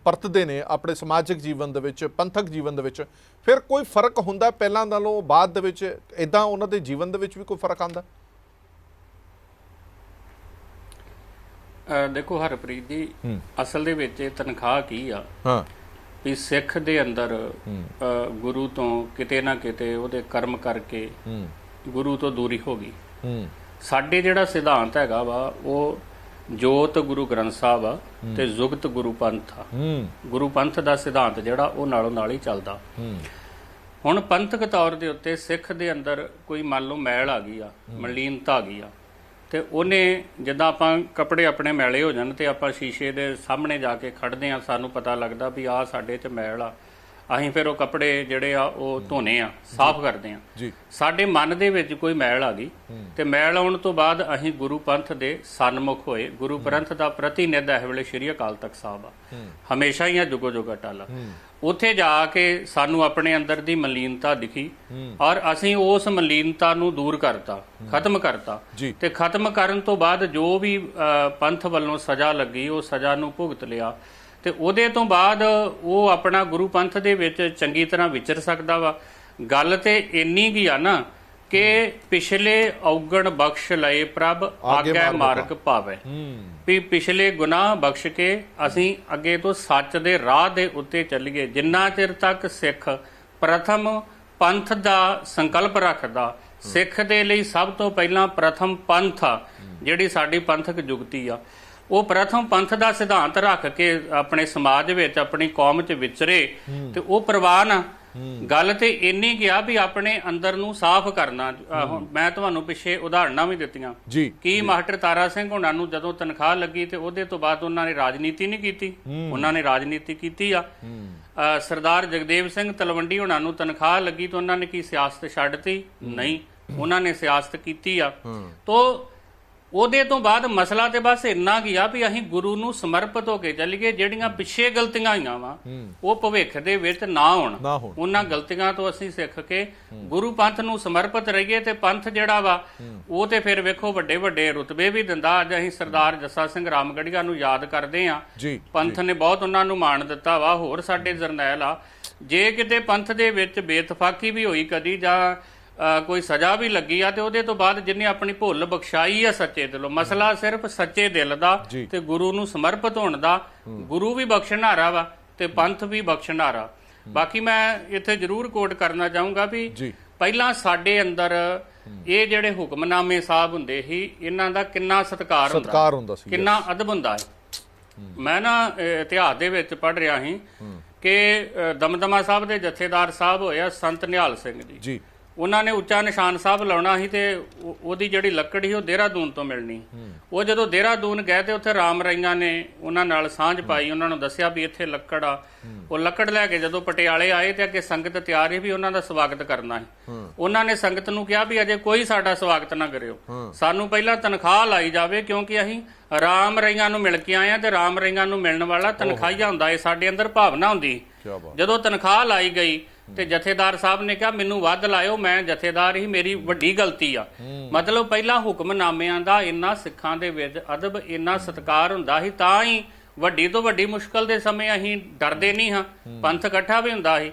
[SPEAKER 1] ਪਰਤਦੇ ਨੇ ਆਪਣੇ ਸਮਾਜਿਕ ਜੀਵਨ ਦੇ ਵਿੱਚ ਪੰਥਕ ਜੀਵਨ ਦੇ ਵਿੱਚ ਫਿਰ ਕੋਈ ਫ਼ਰਕ ਹੁੰਦਾ ਪਹਿਲਾਂ ਨਾਲੋਂ ਬਾਅਦ ਦੇ ਵਿੱਚ? ਇਦਾਂ ਉਹਨਾਂ ਦੇ ਜੀਵਨ ਦੇ ਵਿੱਚ ਵੀ ਕੋਈ ਫ਼ਰਕ ਆਉਂਦਾ?
[SPEAKER 3] ਦੇਖੋ ਹਰਪ੍ਰੀਤ ਜੀ ਅਸਲ ਦੇ ਵਿੱਚ ਇਹ ਤਨਖਾਹ ਕੀ ਆ?
[SPEAKER 1] ਹਾਂ।
[SPEAKER 3] ਵੀ ਸਿੱਖ ਦੇ ਅੰਦਰ ਗੁਰੂ ਤੋਂ ਕਿਤੇ ਨਾ ਕਿਤੇ ਉਹਦੇ ਕਰਮ ਕਰਕੇ ਗੁਰੂ ਤੋਂ ਦੂਰੀ ਹੋ ਗਈ। ਸਾਡੇ ਜਿਹੜਾ ਸਿਧਾਂਤ ਹੈਗਾ ਵਾ ਉਹ ਜੋਤ ਗੁਰੂ ਗ੍ਰੰਥ ਸਾਹਿਬ ਆ ਤੇ ਜੁਗਤ ਗੁਰੂ ਪੰਥ ਆ। ਗੁਰੂ ਪੰਥ ਦਾ ਸਿਧਾਂਤ ਜਿਹੜਾ ਉਹ ਨਾਲੋਂ ਨਾਲ ਹੀ ਚੱਲਦਾ। ਹੁਣ ਪੰਥਕ ਤੌਰ ਦੇ ਉੱਤੇ ਸਿੱਖ ਦੇ ਅੰਦਰ ਕੋਈ ਮੰਨ ਲਓ ਮੈਲ ਆ ਗਈ ਆ ਮਲੀਨਤਾ ਆ ਗਈ ਆ ਤੇ ਉਹਨੇ ਜਿੱਦਾਂ ਆਪਾਂ ਕੱਪੜੇ ਆਪਣੇ ਮੈਲੇ ਹੋ ਜਾਣ ਤੇ ਆਪਾਂ ਸ਼ੀਸ਼ੇ ਦੇ ਸਾਹਮਣੇ ਜਾ ਕੇ ਖੜਦੇ ਆ ਸਾਨੂੰ ਪਤਾ ਲੱਗਦਾ ਵੀ ਆਹ ਸਾਡੇ 'ਚ ਮੈਲ ਆ। ਅਸੀਂ ਫਿਰ ਉਹ ਕੱਪੜੇ ਜਿਹੜੇ ਆ ਉਹ ਧੋਨੇ ਆ ਸਾਫ਼ ਕਰਦੇ ਆ।
[SPEAKER 1] ਜੀ।
[SPEAKER 3] ਸਾਡੇ ਮਨ ਦੇ ਵਿੱਚ ਕੋਈ ਮੈਲ ਆ ਗਈ ਤੇ ਮੈਲ ਆਉਣ ਤੋਂ ਬਾਅਦ ਅਸੀਂ ਗੁਰੂ ਪੰਥ ਦੇ ਸਨਮੁਖ ਹੋਏ। ਗੁਰੂ ਪੰਥ ਦਾ ਪ੍ਰਤੀਨਿਧ ਇਹ ਵੇਲੇ ਸ਼੍ਰੀ ਅਕਾਲ ਤਖਤ ਸਾਹਿਬ ਆ। ਹਮੇਸ਼ਾ ਹੀ ਆ ਜੁਗੋ ਜੁਗ ਅਟਲ ਉੱਥੇ ਜਾ ਕੇ ਸਾਨੂੰ ਆਪਣੇ ਅੰਦਰ ਦੀ ਮਲੀਨਤਾ ਦਿਖੀ ਔਰ ਅਸੀਂ ਉਸ ਮਲੀਨਤਾ ਨੂੰ ਦੂਰ ਕਰਤਾ ਖਤਮ ਕਰਤਾ। ਤੇ ਖਤਮ ਕਰਨ ਤੋਂ ਬਾਅਦ ਜੋ ਵੀ ਪੰਥ ਵੱਲੋਂ ਸਜ਼ਾ ਲੱਗੀ ਉਹ ਸਜ਼ਾ ਨੂੰ ਭੁਗਤ ਲਿਆ। ਤੇ ਉਹਦੇ ਤੋਂ ਬਾਅਦ ਉਹ ਆਪਣਾ ਗੁਰੂ ਪੰਥ ਦੇ ਵਿੱਚ ਚੰਗੀ ਤਰ੍ਹਾਂ ਵਿਚਰ ਸਕਦਾ ਵਾ। ਗੱਲ ਤੇ ਇੰਨੀ ਕੀ ਆ ਨਾ ਕਿ ਪਿਛਲੇ ਔਗਣ ਬਖਸ਼ ਲਏ ਪ੍ਰਭ
[SPEAKER 1] ਆਗੇ ਮਾਰਗ
[SPEAKER 3] ਪਾਵੇ ਵੀ ਪਿਛਲੇ ਗੁਨਾਹ ਬਖਸ਼ ਕੇ ਅਸੀਂ ਅੱਗੇ ਤੋਂ ਸੱਚ ਦੇ ਰਾਹ ਦੇ ਉੱਤੇ ਚੱਲੀਏ। ਜਿੰਨਾ ਚਿਰ ਤੱਕ ਸਿੱਖ ਪ੍ਰਥਮ ਪੰਥ ਦਾ ਸੰਕਲਪ ਰੱਖਦਾ ਸਿੱਖ ਦੇ ਲਈ ਸਭ ਤੋਂ ਪਹਿਲਾਂ ਪ੍ਰਥਮ ਪੰਥ ਆ ਜਿਹੜੀ ਸਾਡੀ ਪੰਥਕ ਜੁਗਤੀ ਆ। ਉਹ ਪ੍ਰਥਮ ਪੰਥ ਦਾ ਸਿਧਾਂਤ ਰੱਖ ਕੇ ਆਪਣੇ ਸਮਾਜ ਵਿੱਚ ਆਪਣੀ ਕੌਮ 'ਚ ਵਿਚਰੇ ਤੇ ਉਹ ਪ੍ਰਵਾਨ ਆ ਗੱਲ ਤੇ ਇੰਨੀ ਗਿਆ ਵੀ ਆਪਣੇ ਅੰਦਰ ਨੂੰ ਸਾਫ਼ ਕਰਨਾ। ਮੈਂ ਤੁਹਾਨੂੰ ਪਿੱਛੇ ਉਦਾਹਰਨਾਂ ਵੀ ਦਿੱਤੀਆਂ। ਕੀ ਮਾਸਟਰ ਤਾਰਾ ਸਿੰਘ ਹੁਣਾਂ ਨੂੰ ਜਦੋਂ ਤਨਖਾਹ ਲੱਗੀ ਤੇ ਉਹਦੇ ਤੋਂ ਬਾਅਦ ਉਹਨਾਂ ਨੇ ਰਾਜਨੀਤੀ ਨਹੀਂ ਕੀਤੀ। ਉਹਨਾਂ ਨੇ ਰਾਜਨੀਤੀ ਕੀਤੀ ਆ। ਸਰਦਾਰ ਜਗਦੇਵ ਸਿੰਘ ਤਲਵੰਡੀ ਹੁਣਾਂ ਨੂੰ ਤਨਖਾਹ ਲੱਗੀ ਤਾਂ ਉਹਨਾਂ ਨੇ ਕੀ ਸਿਆਸਤ ਛੱਡਤੀ ਨਹੀਂ। ਉਹਨਾਂ ਨੇ ਸਿਆਸਤ ਕੀਤੀ ਆ। ਤੋ ਉਹਦੇ ਤੋਂ ਬਾਅਦ ਮਸਲਾ ਤੇ ਬਸ ਇੰਨਾ ਕੀ ਆ ਵੀ ਅਸੀਂ ਗੁਰੂ ਨੂੰ ਸਮਰਪਿਤ ਹੋ ਕੇ ਚੱਲੀਏ ਜਿਹੜੀਆਂ ਪਿੱਛੇ ਗਲਤੀਆਂ ਆਈਆਂ ਵਾ ਉਹ ਭਵਿੱਖ ਦੇ ਵਿੱਚ ਨਾ ਹੋਣ। ਉਹਨਾਂ ਗਲਤੀਆਂ ਤੋਂ ਅਸੀਂ ਸਿੱਖ ਕੇ ਗੁਰੂ ਪੰਥ ਨੂੰ ਸਮਰਪਿਤ ਰਹੀਏ ਤੇ ਪੰਥ ਜਿਹੜਾ ਵਾ ਉਹ ਤੇ ਫਿਰ ਵੇਖੋ ਵੱਡੇ ਵੱਡੇ ਰੁਤਬੇ ਵੀ ਦਿੰਦਾ। ਅੱਜ ਅਸੀਂ ਸਰਦਾਰ ਜੱਸਾ ਸਿੰਘ ਰਾਮਗੜੀਆ ਨੂੰ ਯਾਦ ਕਰਦੇ ਆ ਪੰਥ ਨੇ ਬਹੁਤ ਉਹਨਾਂ ਨੂੰ ਮਾਣ ਦਿੱਤਾ ਵਾ। ਹੋਰ ਸਾਡੇ ਜਰਨੈਲ ਆ। ਜੇ ਕਿਤੇ ਪੰਥ ਦੇ ਵਿੱਚ ਬੇਤਫਾਕੀ ਵੀ ਹੋਈ ਕਦੀ ਜਾਂ ਕੋਈ ਸਜ਼ਾ ਵੀ ਲੱਗੀ ਆ ਤੇ ਉਹਦੇ ਤੋਂ ਬਾਅਦ ਜਿਨੇ ਆਪਣੀ ਭੁੱਲ ਬਖਸ਼ਾਈ ਆ ਸੱਚੇ ਦਿਲੋਂ ਮਸਲਾ ਸਿਰਫ ਸੱਚੇ ਦਿਲ ਦਾ। ਤੇ ਗੁਰੂ ਨੂੰ ਸਮਰਪਿਤ ਹੋਣ ਦਾ ਗੁਰੂ ਵੀ ਬਖਸ਼ਣਹਾਰਾ ਵਾ ਤੇ ਪੰਥ ਵੀ ਬਖਸ਼ਣਹਾਰਾ। ਬਾਕੀ ਮੈਂ ਇੱਥੇ ਜ਼ਰੂਰ ਕੋਟ ਕਰਨਾ ਚਾਹੂੰਗਾ ਵੀ ਪਹਿਲਾਂ ਸਾਡੇ ਅੰਦਰ ਇਹ ਜਿਹੜੇ ਹੁਕਮਨਾਮੇ ਸਾਹਿਬ ਹੁੰਦੇ ਸੀ ਇਹਨਾਂ ਦਾ ਕਿੰਨਾ ਸਤਿਕਾਰ ਹੁੰਦਾ
[SPEAKER 1] ਸਤਕਾਰ ਹੁੰਦਾ ਸੀ
[SPEAKER 3] ਕਿੰਨਾ ਅਦਬ ਹੁੰਦਾ ਹੈ ਮੈਂ ਨਾ ਇਤਿਹਾਸ ਦੇ ਵਿੱਚ ਪੜ੍ਹ ਰਿਹਾ ਸੀ ਕਿ ਦਮਦਮਾ ਸਾਹਿਬ ਦੇ ਜਥੇਦਾਰ ਸਾਹਿਬ ਹੋਇਆ ਸੰਤ ਨਿਹਾਲ ਸਿੰਘ ਜੀ।
[SPEAKER 1] ਜੀ।
[SPEAKER 3] ਉਹਨਾਂ ਨੇ ਉੱਚਾ ਨਿਸ਼ਾਨ ਸਾਹਿਬ ਲਾਉਣਾ ਸੀ ਤੇ ਉਹ- ਉਹਦੀ ਜਿਹੜੀ ਲੱਕੜ ਸੀ ਉਹ ਦੇਹਰਾਦੂਨ ਤੋਂ ਮਿਲਣੀ। ਉਹ ਜਦੋਂ ਦੇਹਰਾਦੂਨ ਗਏ ਤੇ ਉੱਥੇ ਰਾਮ ਰਾਈਆਂ ਨੇ ਉਹਨਾਂ ਨਾਲ ਸਾਂਝ ਪਾਈ ਉਹਨਾਂ ਨੂੰ ਦੱਸਿਆ ਵੀ ਇੱਥੇ ਲੱਕੜ ਆ। ਉਹ ਲੱਕੜ ਲੈ ਕੇ ਜਦੋਂ ਪਟਿਆਲੇ ਆਏ ਤੇ ਅੱਗੇ ਸੰਗਤ ਤਿਆਰ ਸੀ ਵੀ ਉਹਨਾਂ ਦਾ ਸਵਾਗਤ ਕਰਨਾ ਹੈ। ਉਹਨਾਂ ਨੇ ਸੰਗਤ ਨੂੰ ਕਿਹਾ ਵੀ ਅਜੇ ਕੋਈ ਸਾਡਾ ਸਵਾਗਤ ਨਾ ਕਰਿਓ। ਸਾਨੂੰ ਪਹਿਲਾਂ ਤਨਖਾਹ ਲਾਈ ਜਾਵੇ ਕਿਉਂਕਿ ਅਸੀਂ ਰਾਮ ਰਾਈਆਂ ਨੂੰ ਮਿਲ ਕੇ ਆਏ ਆ ਤੇ ਰਾਮ ਰਾਈਆਂ ਨੂੰ ਮਿਲਣ ਵਾਲਾ ਤਨਖਾਹੀਆ ਹੁੰਦਾ ਏ ਸਾਡੇ ਅੰਦਰ ਭਾਵਨਾ ਹੁੰਦੀ।
[SPEAKER 1] ਬਾਤ।
[SPEAKER 3] ਜਦੋਂ ਤਨਖਾਹ ਲਾਈ ਗਈ ਤੇ ਜਥੇਦਾਰ ਸਾਹਿਬ ਨੇ ਕਿਹਾ ਮੈਨੂੰ ਵੱਧ ਲਾਇਓ ਮੈਂ ਜਥੇਦਾਰ ਹੀ ਮੇਰੀ ਵੱਡੀ ਗਲਤੀ ਆ। ਮਤਲਬ ਪਹਿਲਾਂ ਹੁਕਮਨਾਮਿਆਂ ਦਾ ਇੰਨਾ ਸਿੱਖਾਂ ਦੇ ਵਿੱਚ ਅਦਬ ਇੰਨਾ ਸਤਕਾਰ ਹੁੰਦਾ ਸੀ ਤਾਂ ਹੀ ਵੱਡੀ ਤੋਂ ਵੱਡੀ ਮੁਸ਼ਕਲ ਦੇ ਸਮੇਂ ਅਸੀਂ ਡਰਦੇ ਨਹੀਂ ਹਾਂ ਪੰਥ ਇਕੱਠਾ ਵੀ ਹੁੰਦਾ ਸੀ।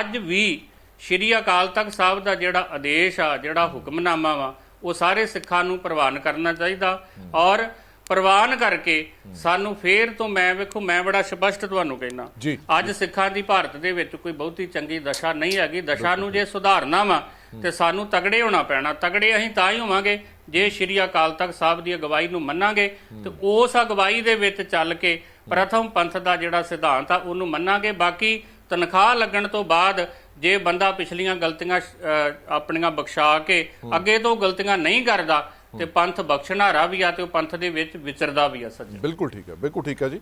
[SPEAKER 3] ਅੱਜ ਵੀ ਸ਼੍ਰੀ ਅਕਾਲ ਤਖਤ ਸਾਹਿਬ ਦਾ ਜਿਹੜਾ ਆਦੇਸ਼ ਆ ਜਿਹੜਾ ਹੁਕਮਨਾਮਾ ਵਾ ਉਹ ਸਾਰੇ ਸਿੱਖਾਂ ਨੂੰ ਪ੍ਰਵਾਨ ਕਰਨਾ ਚਾਹੀਦਾ ਔਰ ਪ੍ਰਵਾਨ ਕਰਕੇ ਸਾਨੂੰ ਫੇਰ ਤੋਂ ਮੈਂ ਵੇਖੋ ਮੈਂ ਬੜਾ ਸਪਸ਼ਟ ਤੁਹਾਨੂੰ ਕਹਿਣਾ ਅੱਜ ਸਿੱਖਾਂ ਦੀ ਭਾਰਤ ਦੇ ਵਿੱਚ ਕੋਈ ਬਹੁਤੀ ਚੰਗੀ ਦਸ਼ਾ ਨਹੀਂ ਹੈਗੀ। ਦਸ਼ਾ ਨੂੰ ਜੇ ਸੁਧਾਰਨਾ ਵਾ ਤੇ ਸਾਨੂੰ ਤਗੜੇ ਹੋਣਾ ਪੈਣਾ। ਤਗੜੇ ਅਸੀਂ ਤਾਂ ਹੀ ਹੋਵਾਂਗੇ ਜੇ ਸ਼੍ਰੀ ਅਕਾਲ ਤਖਤ ਸਾਹਿਬ ਦੀ ਅਗਵਾਈ ਨੂੰ ਮੰਨਾਂਗੇ। ਤੇ ਉਸ ਅਗਵਾਈ ਦੇ ਵਿੱਚ ਚੱਲ ਕੇ ਪ੍ਰਥਮ ਪੰਥ ਦਾ ਜਿਹੜਾ ਸਿਧਾਂਤ ਆ ਉਹਨੂੰ ਮੰਨਾਂਗੇ। ਬਾਕੀ ਤਨਖਾਹ ਲੱਗਣ ਤੋਂ ਬਾਅਦ ਜੇ ਬੰਦਾ ਪਿਛਲੀਆਂ ਗਲਤੀਆਂ ਆਪਣੀਆਂ ਬਖਸ਼ਾ ਕੇ ਅੱਗੇ ਤੋਂ ਗਲਤੀਆਂ ਨਹੀਂ ਕਰਦਾ ਤੇ ਪੰਥ ਬਖਸ਼ਣਹਾਰਾ ਵੀ ਆ ਤੇ ਉਹ ਪੰਥ ਦੇ ਵਿੱਚ ਵਿਚਰਦਾ ਵੀ ਆ ਸੱਚ
[SPEAKER 1] ਬਿਲਕੁਲ ਠੀਕ ਹੈ, ਬਿਲਕੁਲ ਠੀਕ ਹੈ ਜੀ।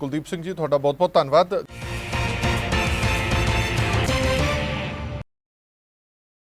[SPEAKER 1] ਕੁਲਦੀਪ ਸਿੰਘ ਜੀ, ਤੁਹਾਡਾ ਬਹੁਤ ਬਹੁਤ ਧੰਨਵਾਦ।